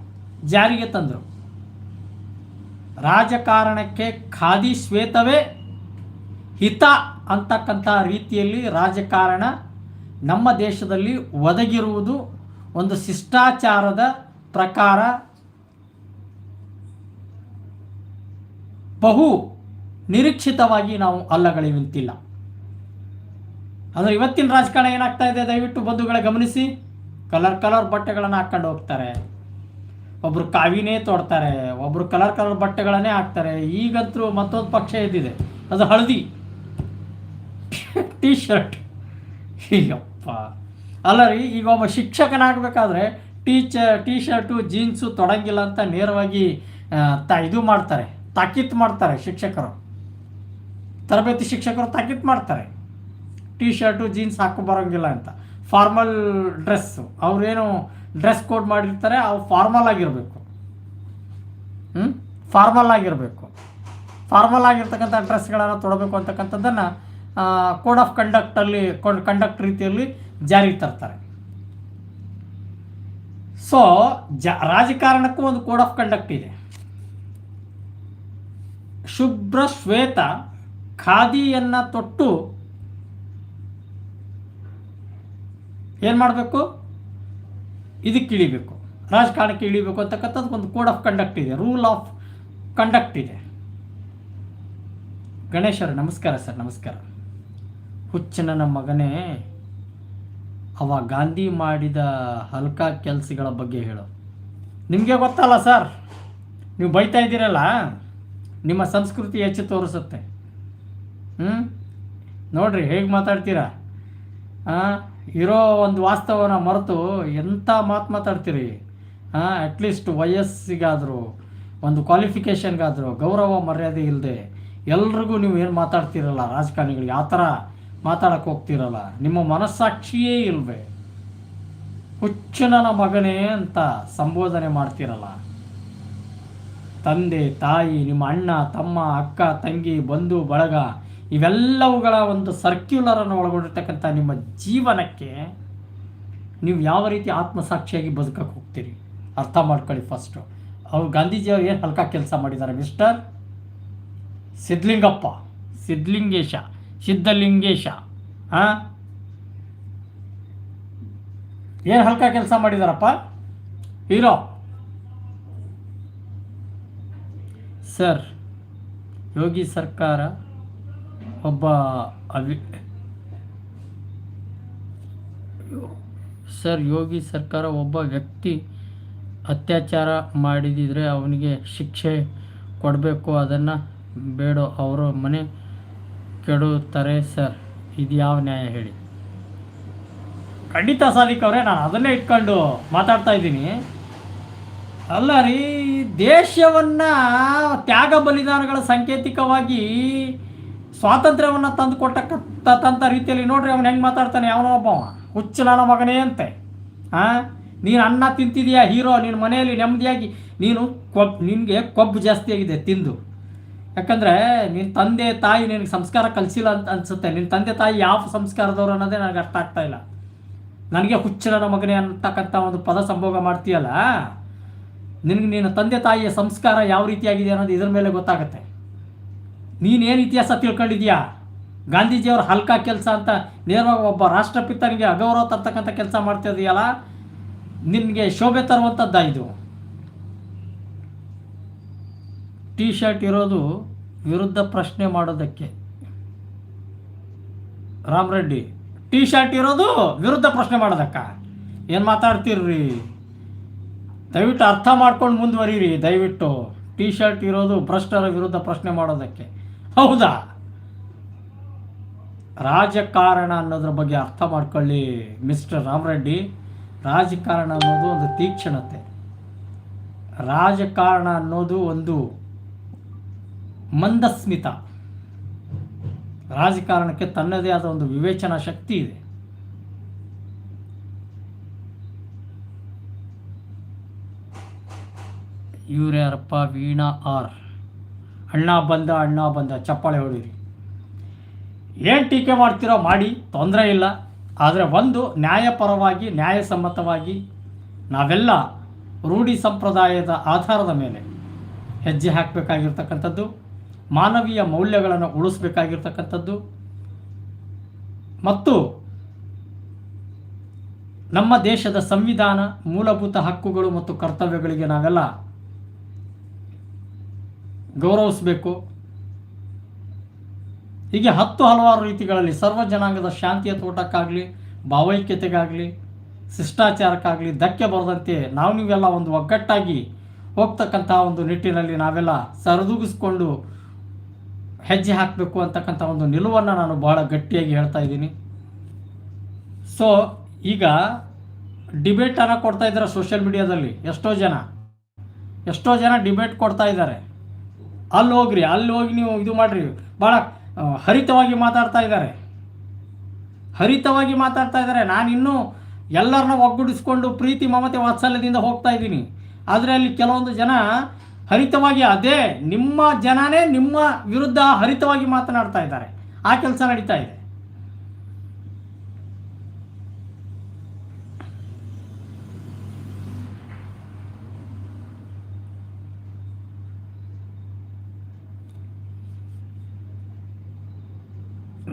ಜಾರಿಗೆ ತಂದರು. ರಾಜಕಾರಣಕ್ಕೆ ಖಾದಿ ಶ್ವೇತವೇ ಹಿತ ಅಂತಕ್ಕಂಥ ರೀತಿಯಲ್ಲಿ ರಾಜಕಾರಣ ನಮ್ಮ ದೇಶದಲ್ಲಿ ಒದಗಿರುವುದು ಒಂದು ಶಿಷ್ಟಾಚಾರದ ಪ್ರಕಾರ ಬಹು ನಿರೀಕ್ಷಿತವಾಗಿ ನಾವು ಅಲ್ಲಗಳೆಯುವಂತಿಲ್ಲ ಅಂದರೆ ಇವತ್ತಿನ ರಾಜಕಾರಣ ಏನಾಗ್ತಾ ಇದೆ? ದಯವಿಟ್ಟು ಬಂಧುಗಳ ಗಮನಿಸಿ. ಕಲರ್ ಕಲರ್ ಬಟ್ಟೆಗಳನ್ನು ಹಾಕ್ಕೊಂಡು ಹೋಗ್ತಾರೆ. ಒಬ್ರು ಕಾವಿನೇ ತೊಡ್ತಾರೆ, ಒಬ್ರು ಕಲರ್ ಕಲರ್ ಬಟ್ಟೆಗಳನ್ನೇ ಹಾಕ್ತಾರೆ, ಈಗಂತೂ ಮತ್ತೊಂದು ಪಕ್ಷ ಎದ್ದಿದೆ. ಅದು ಹಳದಿ. ಟೀ ಶರ್ಟ್ ಅಯ್ಯಪ್ಪ ಅಲ್ಲ ರೀ, ಈಗ ಒಬ್ಬ ಶಿಕ್ಷಕನಾಗಬೇಕಾದ್ರೆ ಟೀಚ ಟೀ ಶರ್ಟು ಜೀನ್ಸು ತೊಡಂಗಿಲ್ಲ ಅಂತ ನೇರವಾಗಿ ತ, ಇದು ಮಾಡ್ತಾರೆ, ತಾಕೀತ್ ಮಾಡ್ತಾರೆ ಶಿಕ್ಷಕರು. ತರಬೇತಿ ಶಿಕ್ಷಕರು ತಾಕೀತ್ ಮಾಡ್ತಾರೆ. ಟೀ ಶರ್ಟು ಜೀನ್ಸ್ ಹಾಕೋ ಬರೋಂಗಿಲ್ಲ ಅಂತ. ಫಾರ್ಮಲ್ ಡ್ರೆಸ್ಸು ಅವ್ರೇನು ಡ್ರೆಸ್ ಕೋಡ್ ಮಾಡಿರ್ತಾರೆ, ಅವು ಫಾರ್ಮಲ್ ಆಗಿರಬೇಕು. ಹ್ಞೂ ಫಾರ್ಮಲ್ ಆಗಿರಬೇಕು. ಫಾರ್ಮಲ್ ಆಗಿರ್ತಕ್ಕಂಥ ಡ್ರೆಸ್ಗಳನ್ನು ತೊಡಬೇಕು ಅಂತಕ್ಕಂಥದ್ದನ್ನು ಕೋಡ್ ಆಫ್ ಕಂಡಕ್ಟಲ್ಲಿ ಕಂಡಕ್ಟ್ ರೀತಿಯಲ್ಲಿ ಜಾರಿಗೆ ತರ್ತಾರೆ. ಸೊ ಜ, ರಾಜಕಾರಣಕ್ಕೂ ಒಂದು ಕೋಡ್ ಆಫ್ ಕಂಡಕ್ಟ್ ಇದೆ. ಶುಭ್ರ ಶ್ವೇತ ಖಾದಿಯನ್ನು ತೊಟ್ಟು ಏನು ಮಾಡಬೇಕು? ಇದಕ್ಕೆ ಇಳಿಬೇಕು. ರಾಜಕಾರಣಕ್ಕೆ ಇಳಿಬೇಕು ಅಂತಕ್ಕಂಥದ್ದು ಒಂದು ಕೋಡ್ ಆಫ್ ಕಂಡಕ್ಟ್ ಇದೆ ರೂಲ್ ಆಫ್ ಕಂಡಕ್ಟ್ ಇದೆ. ಗಣೇಶರು ನಮಸ್ಕಾರ ಸರ್, ನಮಸ್ಕಾರ. ಹುಚ್ಚನ ಮಗನೇ, ಅವ ಗಾಂಧಿ ಮಾಡಿದ ಹಲ್ಕ ಕೆಲಸಗಳ ಬಗ್ಗೆ ಹೇಳು. ನಿಮಗೆ ಗೊತ್ತಲ್ಲ ಸರ್? ನೀವು ಬೈತಾ ಇದ್ದೀರಲ್ಲ? ನಿಮ್ಮ ಸಂಸ್ಕೃತಿ ಹೆಚ್ಚು ತೋರಿಸುತ್ತೆ. ಹ್ಞೂ ನೋಡ್ರಿ, ಹೇಗೆ ಮಾತಾಡ್ತೀರಾ? ಹಾಂ ಇರೋ ಒಂದು ವಾಸ್ತವನ ಮರೆತು ಎಂಥ ಮಾತು ಮಾತಾಡ್ತೀರಿ? ಹಾಂ ಅಟ್ಲೀಸ್ಟ್ ವಯಸ್ಸಿಗಾದರೂ, ಒಂದು ಕ್ವಾಲಿಫಿಕೇಷನ್ಗಾದರೂ ಗೌರವ, ಮರ್ಯಾದೆ ಇಲ್ಲದೆ ಎಲ್ರಿಗೂ ನೀವು ಏನು ಮಾತಾಡ್ತಿರಲ್ಲ ರಾಜಕಾರಣಿಗಳಿಗೆ ಆ ಥರ ಮಾತಾಡಕ್ಕೆ ಹೋಗ್ತಿರಲ್ಲ? ನಿಮ್ಮ ಮನಸ್ಸಾಕ್ಷಿಯೇ ಇಲ್ವೇ? ಹುಚ್ಚನನ ಮಗನೇ ಅಂತ ಸಂಬೋಧನೆ ಮಾಡ್ತಿರಲ್ಲ? ತಂದೆ, ತಾಯಿ, ನಿಮ್ಮ ಅಣ್ಣ, ತಮ್ಮ, ಅಕ್ಕ, ತಂಗಿ, ಬಂಧು, ಬಳಗ ಇವೆಲ್ಲವುಗಳ ಒಂದು ಸರ್ಕ್ಯುಲರನ್ನು ಒಳಗೊಂಡಿರ್ತಕ್ಕಂಥ ನಿಮ್ಮ ಜೀವನಕ್ಕೆ ನೀವು ಯಾವ ರೀತಿ ಆತ್ಮಸಾಕ್ಷಿಯಾಗಿ ಬದುಕಕ್ಕೆ ಹೋಗ್ತೀರಿ? ಅರ್ಥ ಮಾಡ್ಕೊಳ್ಳಿ ಫಸ್ಟು ಅವ್ರು ಗಾಂಧೀಜಿಯವರು ಏನು ಹಲ್ಕ ಕೆಲಸ ಮಾಡಿದ್ದಾರೆ ಮಿಸ್ಟರ್ ಸಿದ್ಧಲಿಂಗಪ್ಪ, ಸಿದ್ಧಲಿಂಗೇಶ ಸಿದ್ಧಲಿಂಗೇಶ ಹಾಂ ಏನು ಹಲ್ಕ ಕೆಲಸ ಮಾಡಿದಾರಪ್ಪ? ಹೀರೋ. ಸರ್ ಯೋಗಿ ಸರ್ಕಾರ ಒಬ್ಬ ಅವಿ ಸರ್, ಯೋಗಿ ಸರ್ಕಾರ ಒಬ್ಬ ವ್ಯಕ್ತಿ ಅತ್ಯಾಚಾರ ಮಾಡಿದಿದ್ರೆ ಅವನಿಗೆ ಶಿಕ್ಷೆ ಕೊಡಬೇಕು, ಅದನ್ನು ಬೇಡ ಅವರು ಮನೆ ಕೆಡುತ್ತಾರೆ ಸರ್. ಇದು ಯಾವ ನ್ಯಾಯ ಹೇಳಿ? ಖಂಡಿತ ಸಾಧಿಕ್ ಅವರೇ, ನಾನು ಅದನ್ನೇ ಇಟ್ಕೊಂಡು ಮಾತಾಡ್ತಾ ಇದ್ದೀನಿ. ಅಲ್ಲ ರೀ, ದೇಶವನ್ನು ತ್ಯಾಗ ಬಲಿದಾನಗಳ ಸಂಕೇತಿಕವಾಗಿ ಸ್ವಾತಂತ್ರ್ಯವನ್ನು ತಂದು ಕೊಟ್ಟಕ್ಕಂಥ ರೀತಿಯಲ್ಲಿ ನೋಡ್ರಿ ಅವನು ಹೆಂಗೆ ಮಾತಾಡ್ತಾನೆ? ಯಾವನೋ ಒಬ್ಬವ ಹುಚ್ಚ ಮಗನೇ ಅಂತೆ. ಹಾಂ ನೀನು ಅನ್ನ ತಿಂತಿದೀಯಾ, ಹೀರೋ? ನಿನ್ನ ಮನೆಯಲ್ಲಿ ನೆಮ್ಮದಿಯಾಗಿ ನೀನು ಕೊಬ್, ನಿನಗೆ ಕೊಬ್ಬು ಜಾಸ್ತಿ ಆಗಿದೆ, ತಿಂದು. ಯಾಕಂದರೆ ನಿನ್ನ ತಂದೆ, ತಾಯಿ ನಿನಗೆ ಸಂಸ್ಕಾರ ಕಲಿಸಿಲ್ಲ ಅಂತ ಅನಿಸುತ್ತೆ. ನಿನ್ನ ತಂದೆ, ತಾಯಿ ಯಾವ ಸಂಸ್ಕಾರದವರು ಅನ್ನೋದೇ ನನಗೆ ಅರ್ಥ ಆಗ್ತಾ ಇಲ್ಲ. ನನಗೆ ಹುಚ್ಚಲನ ಮಗನೇ ಅಂತಕ್ಕಂಥ ಒಂದು ಪದ ಸಂಭೋಗ ಮಾಡ್ತೀಯಲ್ಲ, ನಿನಗೆ ನಿನ್ನ ತಂದೆ, ತಾಯಿಯ ಸಂಸ್ಕಾರ ಯಾವ ರೀತಿಯಾಗಿದೆ ಅನ್ನೋದು ಇದ್ರ ಮೇಲೆ ಗೊತ್ತಾಗುತ್ತೆ. ನೀನೇನು ಇತಿಹಾಸ ತಿಳ್ಕೊಂಡಿದ್ಯಾ? ಗಾಂಧೀಜಿಯವ್ರ ಹಲ್ಕ ಕೆಲಸ ಅಂತ ನೇರವಾಗಿ ಒಬ್ಬ ರಾಷ್ಟ್ರಪಿತನಿಗೆ ಅಗೌರವ ತರ್ತಕ್ಕಂಥ ಕೆಲಸ ಮಾಡ್ತಿದೆಯಲ್ಲ ನಿನಗೆ ಶೋಭೆ ತರುವಂಥದ್ದ ಇದು? ಟೀ ಶರ್ಟ್ ಇರೋದು ವಿರುದ್ಧ ಪ್ರಶ್ನೆ ಮಾಡೋದಕ್ಕೆ. ರಾಮ್ ರೆಡ್ಡಿ ಟೀ ಶರ್ಟ್ ಇರೋದು ವಿರುದ್ಧ ಪ್ರಶ್ನೆ ಮಾಡೋದಕ್ಕ? ಏನು ಮಾತಾಡ್ತೀರ್ರಿ? ದಯವಿಟ್ಟು ಅರ್ಥ ಮಾಡ್ಕೊಂಡು ಮುಂದುವರಿರಿ, ದಯವಿಟ್ಟು. ಟೀ ಶರ್ಟ್ ಇರೋದು ಭ್ರಷ್ಟರ ವಿರುದ್ಧ ಪ್ರಶ್ನೆ ಮಾಡೋದಕ್ಕೆ. ಹೌದಾ? ರಾಜಕಾರಣ ಅನ್ನೋದ್ರ ಬಗ್ಗೆ ಅರ್ಥ ಮಾಡ್ಕೊಳ್ಳಿ, ಮಿಸ್ಟರ್ ರಾಮರೆಡ್ಡಿ. ರಾಜಕಾರಣ ಅನ್ನೋದು ಒಂದು ತೀಕ್ಷ್ಣತೆ. ರಾಜಕಾರಣ ಅನ್ನೋದು ಒಂದು ಮಂದಸ್ಮಿತ. ರಾಜಕಾರಣಕ್ಕೆ ತನ್ನದೇ ಆದ ಒಂದು ವಿವೇಚನಾ ಶಕ್ತಿ ಇದೆ. ಇವರ್ಯಾರಪ್ಪ, ವೀಣಾ ಆರ್. ಅಣ್ಣ ಬಂದ ಅಣ್ಣ ಬಂದ, ಚಪ್ಪಾಳೆ ಹೊಡೀರಿ. ಏನು ಟೀಕೆ ಮಾಡ್ತೀರೋ ಮಾಡಿ, ತೊಂದರೆ ಇಲ್ಲ. ಆದರೆ ಒಂದು, ನ್ಯಾಯಪರವಾಗಿ, ನ್ಯಾಯಸಮ್ಮತವಾಗಿ ನಾವೆಲ್ಲ ರೂಢಿ ಸಂಪ್ರದಾಯದ ಆಧಾರದ ಮೇಲೆ ಹೆಜ್ಜೆ ಹಾಕಬೇಕಾಗಿರ್ತಕ್ಕಂಥದ್ದು, ಮಾನವೀಯ ಮೌಲ್ಯಗಳನ್ನು ಉಳಿಸ್ಬೇಕಾಗಿರ್ತಕ್ಕಂಥದ್ದು, ಮತ್ತು ನಮ್ಮ ದೇಶದ ಸಂವಿಧಾನ ಮೂಲಭೂತ ಹಕ್ಕುಗಳು ಮತ್ತು ಕರ್ತವ್ಯಗಳಿಗೆ ನಾವೆಲ್ಲ ಗೌರವಿಸಬೇಕು. ಹೀಗೆ ಹತ್ತು ಹಲವಾರು ರೀತಿಗಳಲ್ಲಿ ಸರ್ವ ಜನಾಂಗದ ಶಾಂತಿಯ ತೋಟಕ್ಕಾಗಲಿ, ಭಾವೈಕ್ಯತೆಗಾಗಲಿ, ಶಿಷ್ಟಾಚಾರಕ್ಕಾಗಲಿ ಧಕ್ಕೆ ಬರದಂತೆ ನಾವು ನೀವೆಲ್ಲ ಒಂದು ಒಗ್ಗಟ್ಟಾಗಿ ಹೋಗ್ತಕ್ಕಂಥ ಒಂದು ನಿಟ್ಟಿನಲ್ಲಿ ನಾವೆಲ್ಲ ಸರಿದೂಗಿಸ್ಕೊಂಡು ಹೆಜ್ಜೆ ಹಾಕಬೇಕು ಅಂತಕ್ಕಂಥ ಒಂದು ನಿಲುವನ್ನು ನಾನು ಬಹಳ ಗಟ್ಟಿಯಾಗಿ ಹೇಳ್ತಾ ಇದ್ದೀನಿ. ಸೊ ಈಗ ಡಿಬೇಟನ್ನು ಕೊಡ್ತಾ ಇದ್ದಾರೆ ಸೋಷಿಯಲ್ ಮೀಡಿಯಾದಲ್ಲಿ ಎಷ್ಟೋ ಜನ. ಎಷ್ಟೋ ಜನ ಡಿಬೇಟ್ ಕೊಡ್ತಾ ಇದ್ದಾರೆ. ಅಲ್ಲಿ ಹೋಗ್ರಿ, ಅಲ್ಲಿ ಹೋಗಿ ನೀವು ಇದು ಮಾಡಿರಿ. ಭಾಳ ಹರಿತವಾಗಿ ಮಾತಾಡ್ತಾ ಇದ್ದಾರೆ ಹರಿತವಾಗಿ ಮಾತಾಡ್ತಾ ಇದ್ದಾರೆ ನಾನು ಇನ್ನೂ ಎಲ್ಲರನ್ನ ಒಗ್ಗೂಡಿಸ್ಕೊಂಡು ಪ್ರೀತಿ, ಮಮತೆ, ವಾತ್ಸಲ್ಯದಿಂದ ಹೋಗ್ತಾ ಇದ್ದೀನಿ. ಆದರೆ ಅಲ್ಲಿ ಕೆಲವೊಂದು ಜನ ಹರಿತವಾಗಿ, ಅದೇ ನಿಮ್ಮ ಜನನೇ ನಿಮ್ಮ ವಿರುದ್ಧ ಹರಿತವಾಗಿ ಮಾತನಾಡ್ತಾ ಇದ್ದಾರೆ. ಆ ಕೆಲಸ ನಡೀತಾ ಇದೆ.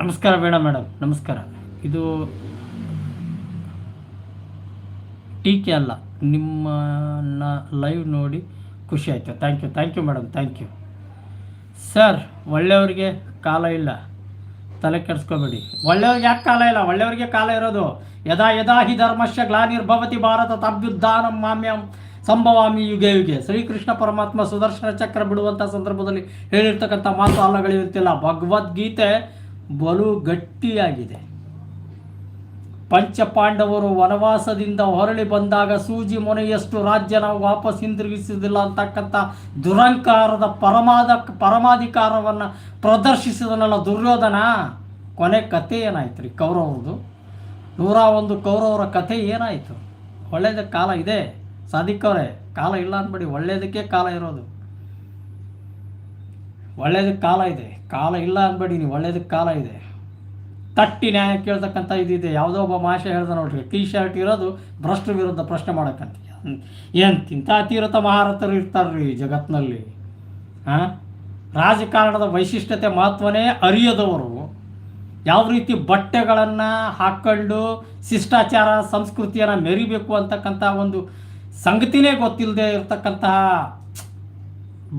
ನಮಸ್ಕಾರ ಬೇಡ ಮೇಡಮ್, ನಮಸ್ಕಾರ. ಇದು ಟೀಕೆ ಅಲ್ಲ, ನಿಮ್ಮನ್ನ ಲೈವ್ ನೋಡಿ ಖುಷಿ ಆಯಿತು. Thank you thank you madam thank you sir ಒಳ್ಳೆಯವ್ರಿಗೆ ಕಾಲ ಇಲ್ಲ. ತಲೆ ಕೆಡಿಸ್ಕೋಬೇಡಿ. ಒಳ್ಳೆಯವ್ರಿಗೆ ಯಾಕೆ ಕಾಲ ಇಲ್ಲ? ಒಳ್ಳೆಯವ್ರಿಗೆ ಕಾಲ ಇರೋದು. ಯದಾ ಯದಾ ಹಿ ಧರ್ಮಶ ಗ್ಲಾನಿರ್ಭವತಿ ಭಾರತ ತಭ್ಯುದ್ಧಾನ ಮಾಮ್ಯಂ ಸಂಭವಾಮಿ ಯುಗೆ ಯುಗೆ. ಶ್ರೀಕೃಷ್ಣ ಪರಮಾತ್ಮ ಸುದರ್ಶನ ಚಕ್ರ ಬಿಡುವಂಥ ಸಂದರ್ಭದಲ್ಲಿ ಹೇಳಿರ್ತಕ್ಕಂಥ ಮಾತು ಅಲ್ಲಗಳಿರುತ್ತಿಲ್ಲ. ಭಗವದ್ಗೀತೆ ಬಲು ಗಟ್ಟಿಯಾಗಿದೆ ಪಂಚಪಾಂಡವರು ವನವಾಸದಿಂದ ಹೊರಳಿ ಬಂದಾಗ ಸೂಜಿ ಮೊನೆಯಷ್ಟು ರಾಜ್ಯ ನಾವು ವಾಪಸ್ ಹಿಂದಿರುಗಿಸುವುದಿಲ್ಲ ಅಂತಕ್ಕಂಥ ದುರಂಕಾರದ ಪರಮಾದ ಪರಮಾಧಿಕಾರವನ್ನು ಪ್ರದರ್ಶಿಸಿದನಲ್ಲ ದುರ್ಯೋಧನ. ಕೊನೆ ಕಥೆ ಏನಾಯ್ತು ರೀ ಕೌರವ್ರದ್ದು ನೂರ ಒಂದು ಕೌರವರ ಕಥೆ ಏನಾಯಿತು? ಒಳ್ಳೆಯದಕ್ಕೆ ಕಾಲ ಇದೆ. ಸಾಧಿಕವ್ರೆ ಕಾಲ ಇಲ್ಲ ಅಂದ್ಬಿಡಿ. ಒಳ್ಳೆಯದಕ್ಕೆ ಕಾಲ ಇರೋದು. ಒಳ್ಳೆಯದಕ್ಕೆ ಕಾಲ ಇದೆ. ಕಾಲ ಇಲ್ಲ ಅನ್ಬೇಡಿ, ನೀವು ಒಳ್ಳೇದಕ್ಕೆ ಕಾಲ ಇದೆ. ತಟ್ಟಿ ನ್ಯಾಯ ಕೇಳ್ತಕ್ಕಂಥ ಇದಿದೆ ಯಾವುದೋ ಒಬ್ಬ ಮಾಷೆ ಹೇಳ್ದ ನೋಡ್ರಿ, ಟಿ ಶರ್ಟ್ ಇರೋದು ಭ್ರಷ್ಟ ವಿರುದ್ಧ ಪ್ರಶ್ನೆ ಮಾಡಕ್ಕಂತ. ಏನು ತಿಂತ ತೀರತ ಮಹಾರಥರು ಇರ್ತಾರ್ರಿ ಜಗತ್ತಿನಲ್ಲಿ ಹಾಂ ರಾಜಕಾರಣದ ವೈಶಿಷ್ಟ್ಯತೆ ಮಹತ್ವನೇ ಅರಿಯದವರು. ಯಾವ ರೀತಿ ಬಟ್ಟೆಗಳನ್ನು ಹಾಕ್ಕೊಂಡು ಶಿಷ್ಟಾಚಾರ ಸಂಸ್ಕೃತಿಯನ್ನು ಮೆರಿಬೇಕು ಅಂತಕ್ಕಂಥ ಒಂದು ಸಂಗತಿನೇ ಗೊತ್ತಿಲ್ಲದೆ ಇರತಕ್ಕಂತಹ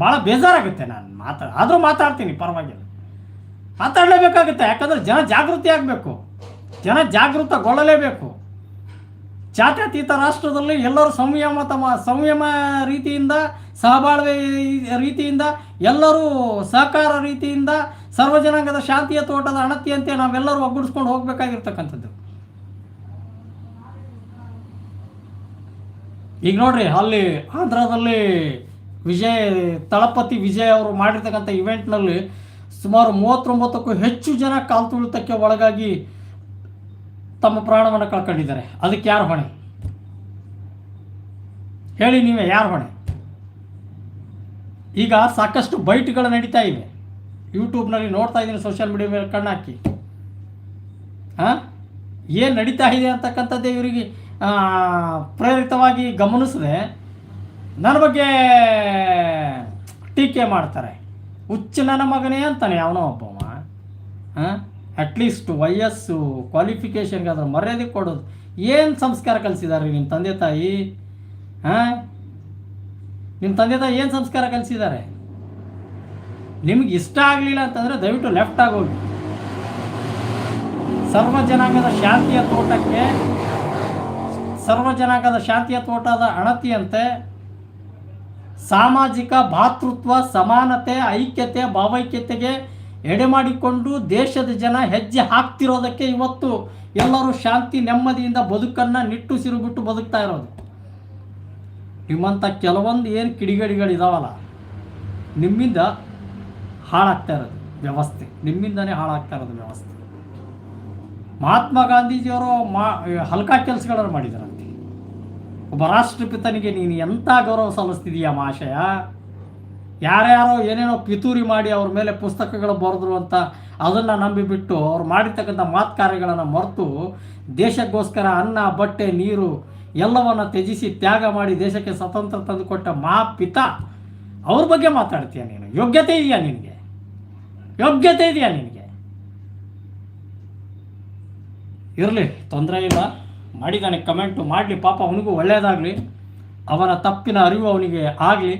ಭಾಳ ಬೇಜಾರಾಗುತ್ತೆ ನಾನು ಮಾತಾ ಆದರೂ ಮಾತಾಡ್ತೀನಿ, ಪರವಾಗಿಲ್ಲ. ಮಾತಾಡಲೇಬೇಕಾಗುತ್ತೆ. ಯಾಕಂದರೆ ಜನ ಜಾಗೃತಿ ಆಗಬೇಕು. ಜನ ಜಾಗೃತಗೊಳ್ಳಲೇಬೇಕು. ಜಾತ್ಯತೀತ ರಾಷ್ಟ್ರದಲ್ಲಿ ಎಲ್ಲರೂ ಸಂಯಮ ತಮ್ಮ ಸಂಯಮ ರೀತಿಯಿಂದ, ಸಹಬಾಳ್ವೆ ರೀತಿಯಿಂದ, ಎಲ್ಲರೂ ಸಹಕಾರ ರೀತಿಯಿಂದ, ಸರ್ವಜನಾಂಗದ ಶಾಂತಿಯ ತೋಟದ ಅಣತಿಯಂತೆ ನಾವೆಲ್ಲರೂ ಒಗ್ಗೂಡಿಸ್ಕೊಂಡು ಹೋಗ್ಬೇಕಾಗಿರ್ತಕ್ಕಂಥದ್ದು. ಈಗ ನೋಡ್ರಿ, ಅಲ್ಲಿ ಆಂಧ್ರದಲ್ಲಿ ವಿಜಯ್, ತಳಪತಿ ವಿಜಯ್ ಅವರು ಮಾಡಿರ್ತಕ್ಕಂಥ ಇವೆಂಟ್ನಲ್ಲಿ ಸುಮಾರು ಮೂವತ್ತೊಂಬತ್ತಕ್ಕೂ ಹೆಚ್ಚು ಜನ ಕಾಲು ತುಳಿತಕ್ಕೆ ಒಳಗಾಗಿ ತಮ್ಮ ಪ್ರಾಣವನ್ನು ಕಳ್ಕೊಂಡಿದ್ದಾರೆ. ಅದಕ್ಕೆ ಯಾರು ಹೊಣೆ? ಹೇಳಿ ನೀವೇ, ಯಾರು ಹೊಣೆ? ಈಗ ಸಾಕಷ್ಟು ಬೈಟ್ಗಳು ನಡೀತಾ ಇವೆ. ಯೂಟ್ಯೂಬ್ನಲ್ಲಿ ನೋಡ್ತಾ ಇದ್ದೀನಿ ಸೋಷಿಯಲ್ ಮೀಡಿಯಾ ಮೇಲೆ ಕಣ್ಣಾಕಿ ಹಾಂ ಏನು ನಡೀತಾ ಇದೆ ಅಂತಕ್ಕಂಥದ್ದೇ ಇವರಿಗೆ ಪ್ರೇರಿತವಾಗಿ ಗಮನಿಸದೆ. ನನ್ನ ಬಗ್ಗೆ ಟೀಕೆ ಮಾಡ್ತಾರೆ. ಹುಚ್ಚು ನನ್ನ ಮಗನೇ ಅಂತಾನೆ ಯಾವನೋ ಒಬ್ಬವ ಹಾಂ? ಅಟ್ಲೀಸ್ಟ್ ವಯಸ್ಸು ಕ್ವಾಲಿಫಿಕೇಷನ್ಗೆ ಅದ್ರ ಮರ್ಯಾದೆ ಕೊಡೋದು. ಏನು ಸಂಸ್ಕಾರ ಕಲಿಸಿದ್ದಾರೆ ನಿಮ್ಮ ತಂದೆ ತಾಯಿ? ಹಾಂ? ನಿಮ್ಮ ತಂದೆ ತಾಯಿ ಏನು ಸಂಸ್ಕಾರ ಕಲಿಸಿದ್ದಾರೆ ನಿಮ್ಗೆ ಇಷ್ಟ ಆಗಲಿಲ್ಲ ಅಂತಂದರೆ ದಯವಿಟ್ಟು ಲೆಫ್ಟ್ ಆಗೋಗಿ ಸರ್ವ ಜನಾಂಗದ ಶಾಂತಿಯ ತೋಟಕ್ಕೆ, ಸರ್ವ ಜನಾಂಗದ ಶಾಂತಿಯ ತೋಟದ ಅಣತಿಯಂತೆ ಸಾಮಾಜಿಕ ಭಾತೃತ್ವ, ಸಮಾನತೆ, ಐಕ್ಯತೆ, ಭಾವೈಕ್ಯತೆಗೆ ಎಡೆಮಾಡಿಕೊಂಡು ದೇಶದ ಜನ ಹೆಜ್ಜೆ ಹಾಕ್ತಿರೋದಕ್ಕೆ ಇವತ್ತು ಎಲ್ಲರೂ ಶಾಂತಿ, ನೆಮ್ಮದಿಯಿಂದ ಬದುಕನ್ನು ನಿಟ್ಟುಸಿರು ಬಿಟ್ಟು ಬದುಕ್ತಾ ಇರೋದು. ನಿಮ್ಮಂಥ ಕೆಲವೊಂದು ಏನು ಕಿಡಿಗಡಿಗಳಿದಾವಲ್ಲ, ನಿಮ್ಮಿಂದ ಹಾಳಾಗ್ತಾ ಇರೋದು ವ್ಯವಸ್ಥೆ. ನಿಮ್ಮಿಂದನೇ ಹಾಳಾಗ್ತಾ ಇರೋದು ವ್ಯವಸ್ಥೆ. ಮಹಾತ್ಮ ಗಾಂಧೀಜಿಯವರು ಮಾ ಹಲ್ಕಾ ಕೆಲಸಗಳನ್ನು ಮಾಡಿದ್ದಾರೆ ರಾಷ್ಟ್ರಪಿತನಿಗೆ ನೀನು ಎಂಥ ಗೌರವ ಸಲ್ಲಿಸ್ತಿದೀಯ ಮಹಾಶಯ ಯಾರ್ಯಾರೋ ಏನೇನೋ ಪಿತೂರಿ ಮಾಡಿ ಅವ್ರ ಮೇಲೆ ಪುಸ್ತಕಗಳು ಬರೆದ್ರು ಅಂತ ಅದನ್ನು ನಂಬಿಬಿಟ್ಟು ಅವ್ರು ಮಾಡಿರ್ತಕ್ಕಂಥ ಮಾತು ಕಾರ್ಯಗಳನ್ನು ಮರೆತು ದೇಶಕ್ಕೋಸ್ಕರ ಅನ್ನ, ಬಟ್ಟೆ, ನೀರು ಎಲ್ಲವನ್ನು ತ್ಯಜಿಸಿ ತ್ಯಾಗ ಮಾಡಿ ದೇಶಕ್ಕೆ ಸ್ವತಂತ್ರ ತಂದುಕೊಟ್ಟ ಮಾ ಪಿತ, ಅವ್ರ ಬಗ್ಗೆ ಮಾತಾಡ್ತೀಯ ನೀನು? ಯೋಗ್ಯತೆ ಇದೆಯಾ ನಿನಗೆ? ಯೋಗ್ಯತೆ ಇದೆಯಾ ನಿನಗೆ? ಇರಲಿ, ತೊಂದರೆ ಇಲ್ಲ. ಮಾಡಿದ್ದಾನೆ ಕಮೆಂಟು ಮಾಡಲಿ, ಪಾಪ ಅವನಿಗೂ ಒಳ್ಳೆಯದಾಗಲಿ ಅವನ ತಪ್ಪಿನ ಅರಿವು ಅವನಿಗೆ ಆಗಲಿ,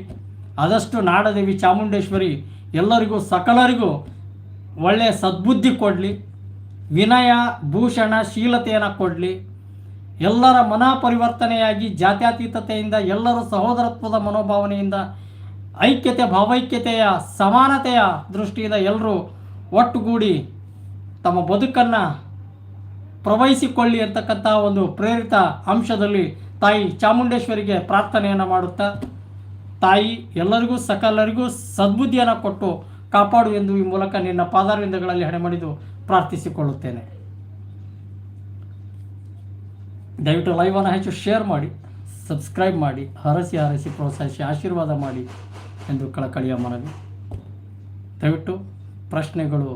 ಆದಷ್ಟು ನಾಡದೇವಿ ಚಾಮುಂಡೇಶ್ವರಿ ಎಲ್ಲರಿಗೂ, ಸಕಲರಿಗೂ ಒಳ್ಳೆಯ ಸದ್ಬುದ್ಧಿ ಕೊಡಲಿ, ವಿನಯ, ಭೂಷಣ, ಶೀಲತೆಯನ್ನು ಕೊಡಲಿ, ಎಲ್ಲರ ಮನ ಪರಿವರ್ತನೆಯಾಗಿ ಜಾತ್ಯತೀತತೆಯಿಂದ, ಎಲ್ಲರ ಸಹೋದರತ್ವದ ಮನೋಭಾವನೆಯಿಂದ, ಐಕ್ಯತೆ, ಭಾವೈಕ್ಯತೆಯ, ಸಮಾನತೆಯ ದೃಷ್ಟಿಯಿಂದ ಎಲ್ಲರೂ ಒಟ್ಟುಗೂಡಿ ತಮ್ಮ ಬದುಕನ್ನು ಪ್ರವಹಿಸಿಕೊಳ್ಳಿ ಅಂತಕ್ಕಂಥ ಒಂದು ಪ್ರೇರಿತ ಅಂಶದಲ್ಲಿ ತಾಯಿ ಚಾಮುಂಡೇಶ್ವರಿಗೆ ಪ್ರಾರ್ಥನೆಯನ್ನು ಮಾಡುತ್ತಾ, ತಾಯಿ ಎಲ್ಲರಿಗೂ ಸಕಲರಿಗೂ ಸದ್ಬುದ್ಧಿಯನ್ನು ಕೊಟ್ಟು ಕಾಪಾಡು ಎಂದು ಈ ಮೂಲಕ ನಿನ್ನ ಪಾದಾರವಿಂದಗಳಲ್ಲಿ ಹಣೆ ಮಾಡಿದು ಪ್ರಾರ್ಥಿಸಿಕೊಳ್ಳುತ್ತೇನೆ. ದಯವಿಟ್ಟು ಲೈವನ್ನು ಹೆಚ್ಚು ಶೇರ್ ಮಾಡಿ ಸಬ್ಸ್ಕ್ರೈಬ್ ಮಾಡಿ, ಹರಸಿ ಹರಸಿ ಪ್ರೋತ್ಸಾಹಿಸಿ, ಆಶೀರ್ವಾದ ಮಾಡಿ ಎಂದು ಕಳಕಳಿಯ ಮನವಿ. ದಯವಿಟ್ಟು ಪ್ರಶ್ನೆಗಳು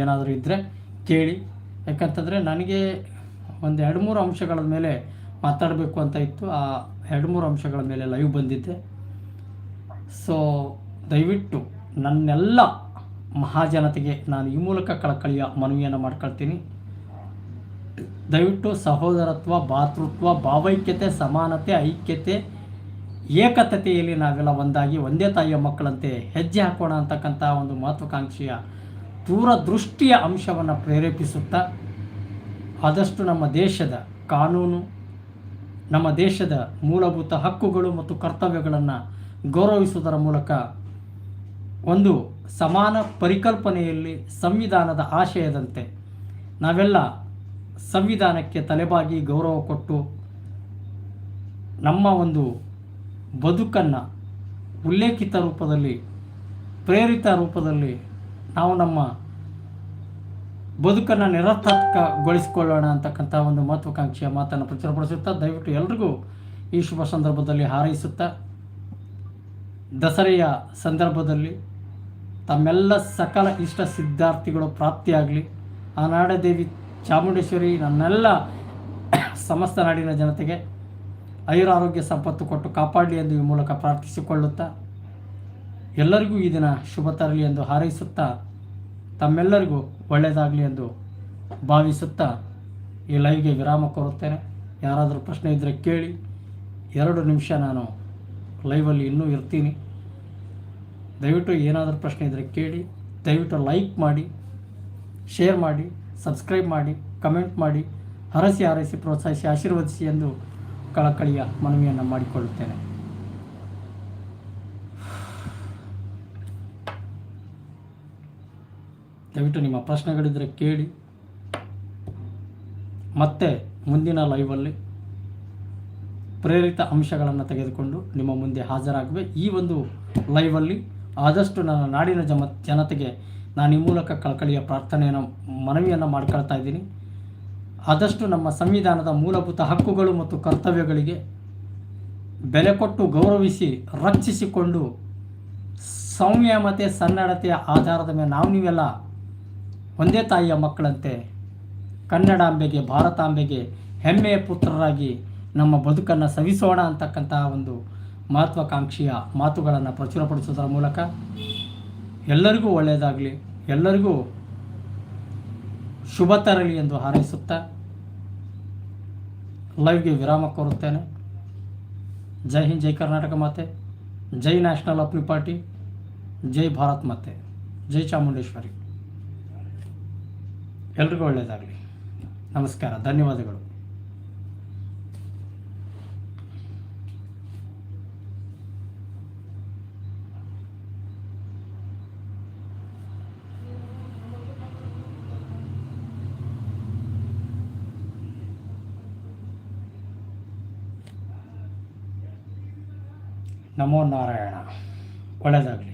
ಏನಾದರೂ ಇದ್ದರೆ ಕೇಳಿ. ಯಾಕಂತಂದರೆ ನನಗೆ ಒಂದು ಎರಡು ಮೂರು ಅಂಶಗಳ ಮೇಲೆ ಮಾತಾಡಬೇಕು ಅಂತ ಇತ್ತು. ಆ ಎರಡು ಮೂರು ಅಂಶಗಳ ಮೇಲೆ ಲೈವ್ ಬಂದಿದ್ದೆ. ಸೊ ದಯವಿಟ್ಟು ನನ್ನೆಲ್ಲ ಮಹಾಜನತೆಗೆ ನಾನು ಈ ಮೂಲಕ ಕಳಕಳಿಯ ಮನವಿಯನ್ನು ಮಾಡ್ಕೊಳ್ತೀನಿ. ದಯವಿಟ್ಟು ಸಹೋದರತ್ವ, ಭಾತೃತ್ವ, ಭಾವೈಕ್ಯತೆ, ಸಮಾನತೆ, ಐಕ್ಯತೆ, ಏಕತೆಯಲ್ಲಿ ನಾವೆಲ್ಲ ಒಂದಾಗಿ, ಒಂದೇ ತಾಯಿಯ ಮಕ್ಕಳಂತೆ ಹೆಜ್ಜೆ ಹಾಕೋಣ ಅಂತಕ್ಕಂಥ ಒಂದು ಮಹತ್ವಾಕಾಂಕ್ಷೆಯ ದೂರದೃಷ್ಟಿಯ ಅಂಶವನ್ನು ಪ್ರೇರೇಪಿಸುತ್ತಾ ಆದಷ್ಟು ನಮ್ಮ ದೇಶದ ಕಾನೂನು, ನಮ್ಮ ದೇಶದ ಮೂಲಭೂತ ಹಕ್ಕುಗಳು ಮತ್ತು ಕರ್ತವ್ಯಗಳನ್ನು ಗೌರವಿಸುವುದರ ಮೂಲಕ ಒಂದು ಸಮಾನ ಪರಿಕಲ್ಪನೆಯಲ್ಲಿ ಸಂವಿಧಾನದ ಆಶಯದಂತೆ ನಾವೆಲ್ಲ ಸಂವಿಧಾನಕ್ಕೆ ತಲೆಬಾಗಿ ಗೌರವ ಕೊಟ್ಟು ನಮ್ಮ ಒಂದು ಬದುಕನ್ನು ಉಲ್ಲೇಖಿತ ರೂಪದಲ್ಲಿ, ಪ್ರೇರಿತ ರೂಪದಲ್ಲಿ ನಾವು ನಮ್ಮ ಬದುಕನ್ನು ನಿರರ್ಥಕಗೊಳಿಸಿಕೊಳ್ಳೋಣ ಅಂತಕ್ಕಂಥ ಒಂದು ಮಹತ್ವಾಕಾಂಕ್ಷೆಯ ಮಾತನ್ನು ಪ್ರಚುರಪಡಿಸುತ್ತಾ ದಯವಿಟ್ಟು ಎಲ್ರಿಗೂ ಈ ಶುಭ ಸಂದರ್ಭದಲ್ಲಿ ಹಾರೈಸುತ್ತಾ, ದಸರೆಯ ಸಂದರ್ಭದಲ್ಲಿ ತಮ್ಮೆಲ್ಲ ಸಕಲ ಇಷ್ಟ ಸಿದ್ಧಾರ್ಥಿಗಳು ಪ್ರಾಪ್ತಿಯಾಗಲಿ. ಆ ನಾಡದೇವಿ ಚಾಮುಂಡೇಶ್ವರಿ ನನ್ನೆಲ್ಲ ಸಮಸ್ತ ನಾಡಿನ ಜನತೆಗೆ ಐರಾರೋಗ್ಯ ಸಂಪತ್ತು ಕೊಟ್ಟು ಕಾಪಾಡಲಿ ಎಂದು ಈ ಮೂಲಕ ಪ್ರಾರ್ಥಿಸಿಕೊಳ್ಳುತ್ತಾ ಎಲ್ಲರಿಗೂ ಈ ದಿನ ಶುಭ ತರಲಿ ಎಂದು ಹಾರೈಸುತ್ತಾ, ತಮ್ಮೆಲ್ಲರಿಗೂ ಒಳ್ಳೆಯದಾಗಲಿ ಎಂದು ಭಾವಿಸುತ್ತಾ ಈ ಲೈವ್ಗೆ ವಿರಾಮ ಕೋರುತ್ತೇನೆ. ಯಾರಾದರೂ ಪ್ರಶ್ನೆ ಇದ್ದರೆ ಕೇಳಿ. ಎರಡು ನಿಮಿಷ ನಾನು ಲೈವಲ್ಲಿ ಇನ್ನೂ ಇರ್ತೀನಿ. ದಯವಿಟ್ಟು ಏನಾದರೂ ಪ್ರಶ್ನೆ ಇದ್ದರೆ ಕೇಳಿ. ದಯವಿಟ್ಟು ಲೈಕ್ ಮಾಡಿ, ಶೇರ್ ಮಾಡಿ, ಸಬ್ಸ್ಕ್ರೈಬ್ ಮಾಡಿ, ಕಮೆಂಟ್ ಮಾಡಿ. ಹರಸಿ ಹಾರೈಸಿ, ಪ್ರೋತ್ಸಾಹಿಸಿ, ಆಶೀರ್ವದಿಸಿ ಎಂದು ಕಳಕಳಿಯ ಮನವಿಯನ್ನು ಮಾಡಿಕೊಳ್ಳುತ್ತೇನೆ. ದಯವಿಟ್ಟು ನಿಮ್ಮ ಪ್ರಶ್ನೆಗಳಿದ್ದರೆ ಕೇಳಿ. ಮತ್ತೆ ಮುಂದಿನ ಲೈವಲ್ಲಿ ಪ್ರೇರಿತ ಅಂಶಗಳನ್ನು ತೆಗೆದುಕೊಂಡು ನಿಮ್ಮ ಮುಂದೆ ಹಾಜರಾಗುವೆ. ಈ ಒಂದು ಲೈವಲ್ಲಿ ಆದಷ್ಟು ನನ್ನ ನಾಡಿನ ಜಮ, ಜನತೆಗೆ ನಾನು ಈ ಮೂಲಕ ಕಳಕಳಿಯ ಪ್ರಾರ್ಥನೆಯನ್ನು, ಮನವಿಯನ್ನು ಮಾಡ್ಕೊಳ್ತಾ ಇದ್ದೀನಿ. ಆದಷ್ಟು ನಮ್ಮ ಸಂವಿಧಾನದ ಮೂಲಭೂತ ಹಕ್ಕುಗಳು ಮತ್ತು ಕರ್ತವ್ಯಗಳಿಗೆ ಬೆಲೆ ಕೊಟ್ಟು ಗೌರವಿಸಿ, ರಕ್ಷಿಸಿಕೊಂಡು, ಸಂಯಮತೆ, ಸನ್ನಡತೆಯ ಆಧಾರದ ಮೇಲೆ ನಾವು ನೀವೆಲ್ಲ ಒಂದೇ ತಾಯಿಯ ಮಕ್ಕಳಂತೆ ಕನ್ನಡಾಂಬೆಗೆ ಭಾರತಾಂಬೆಗೆ ಹೆಮ್ಮೆಯ ಪುತ್ರರಾಗಿ ನಮ್ಮ ಬದುಕನ್ನು ಸವಿಸೋಣ ಅಂತಕ್ಕಂತಹ ಒಂದು ಮಹತ್ವಾಕಾಂಕ್ಷೆಯ ಮಾತುಗಳನ್ನು ಪ್ರಚುರಪಡಿಸೋದರ ಮೂಲಕ ಎಲ್ಲರಿಗೂ ಒಳ್ಳೆಯದಾಗಲಿ, ಎಲ್ಲರಿಗೂ ಶುಭ ತರಲಿ ಎಂದು ಹಾರೈಸುತ್ತಾ ಲೈವ್ಗೆ ವಿರಾಮ ಕೋರುತ್ತೇನೆ. ಜೈ ಹಿಂದ್, ಜೈ ಕರ್ನಾಟಕ ಮಾತೆ, ಜೈ ನ್ಯಾಷನಲ್ ಅಪ್ನಿ ಪಾರ್ಟಿ ಜೈ ಭಾರತ್ ಮಾತೆ, ಜೈ ಚಾಮುಂಡೇಶ್ವರಿ. ಎಲ್ರಿಗೂ ಒಳ್ಳೆಯದಾಗಲಿ ನಮಸ್ಕಾರ ಧನ್ಯವಾದಗಳು. ನಮೋ ನಾರಾಯಣ. ಒಳ್ಳೆಯದಾಗಲಿ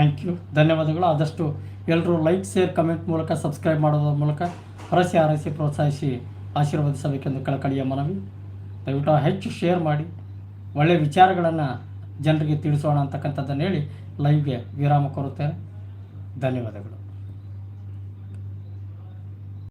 ಥ್ಯಾಂಕ್ ಯು ಧನ್ಯವಾದಗಳು. ಆದಷ್ಟು ಎಲ್ಲರೂ ಲೈಕ್ ಶೇರ್ ಕಮೆಂಟ್ ಮೂಲಕ ಸಬ್ಸ್ಕ್ರೈಬ್ ಮಾಡೋದ್ರ ಮೂಲಕ ಹರಸಿ ಹರಸಿ ಪ್ರೋತ್ಸಾಹಿಸಿ ಆಶೀರ್ವದಿಸಬೇಕೆಂದು ಕಳಕಳಿಯ ಮನವಿ. ದಯವಿಟ್ಟು ಹೆಚ್ಚು ಶೇರ್ ಮಾಡಿ. ಒಳ್ಳೆಯ ವಿಚಾರಗಳನ್ನು ಜನರಿಗೆ ತಿಳಿಸೋಣ ಅಂತಕ್ಕಂಥದ್ದನ್ನು ಹೇಳಿ ಲೈವ್ಗೆ ವಿರಾಮ ಕೋರುತ್ತೇನೆ. ಧನ್ಯವಾದಗಳು.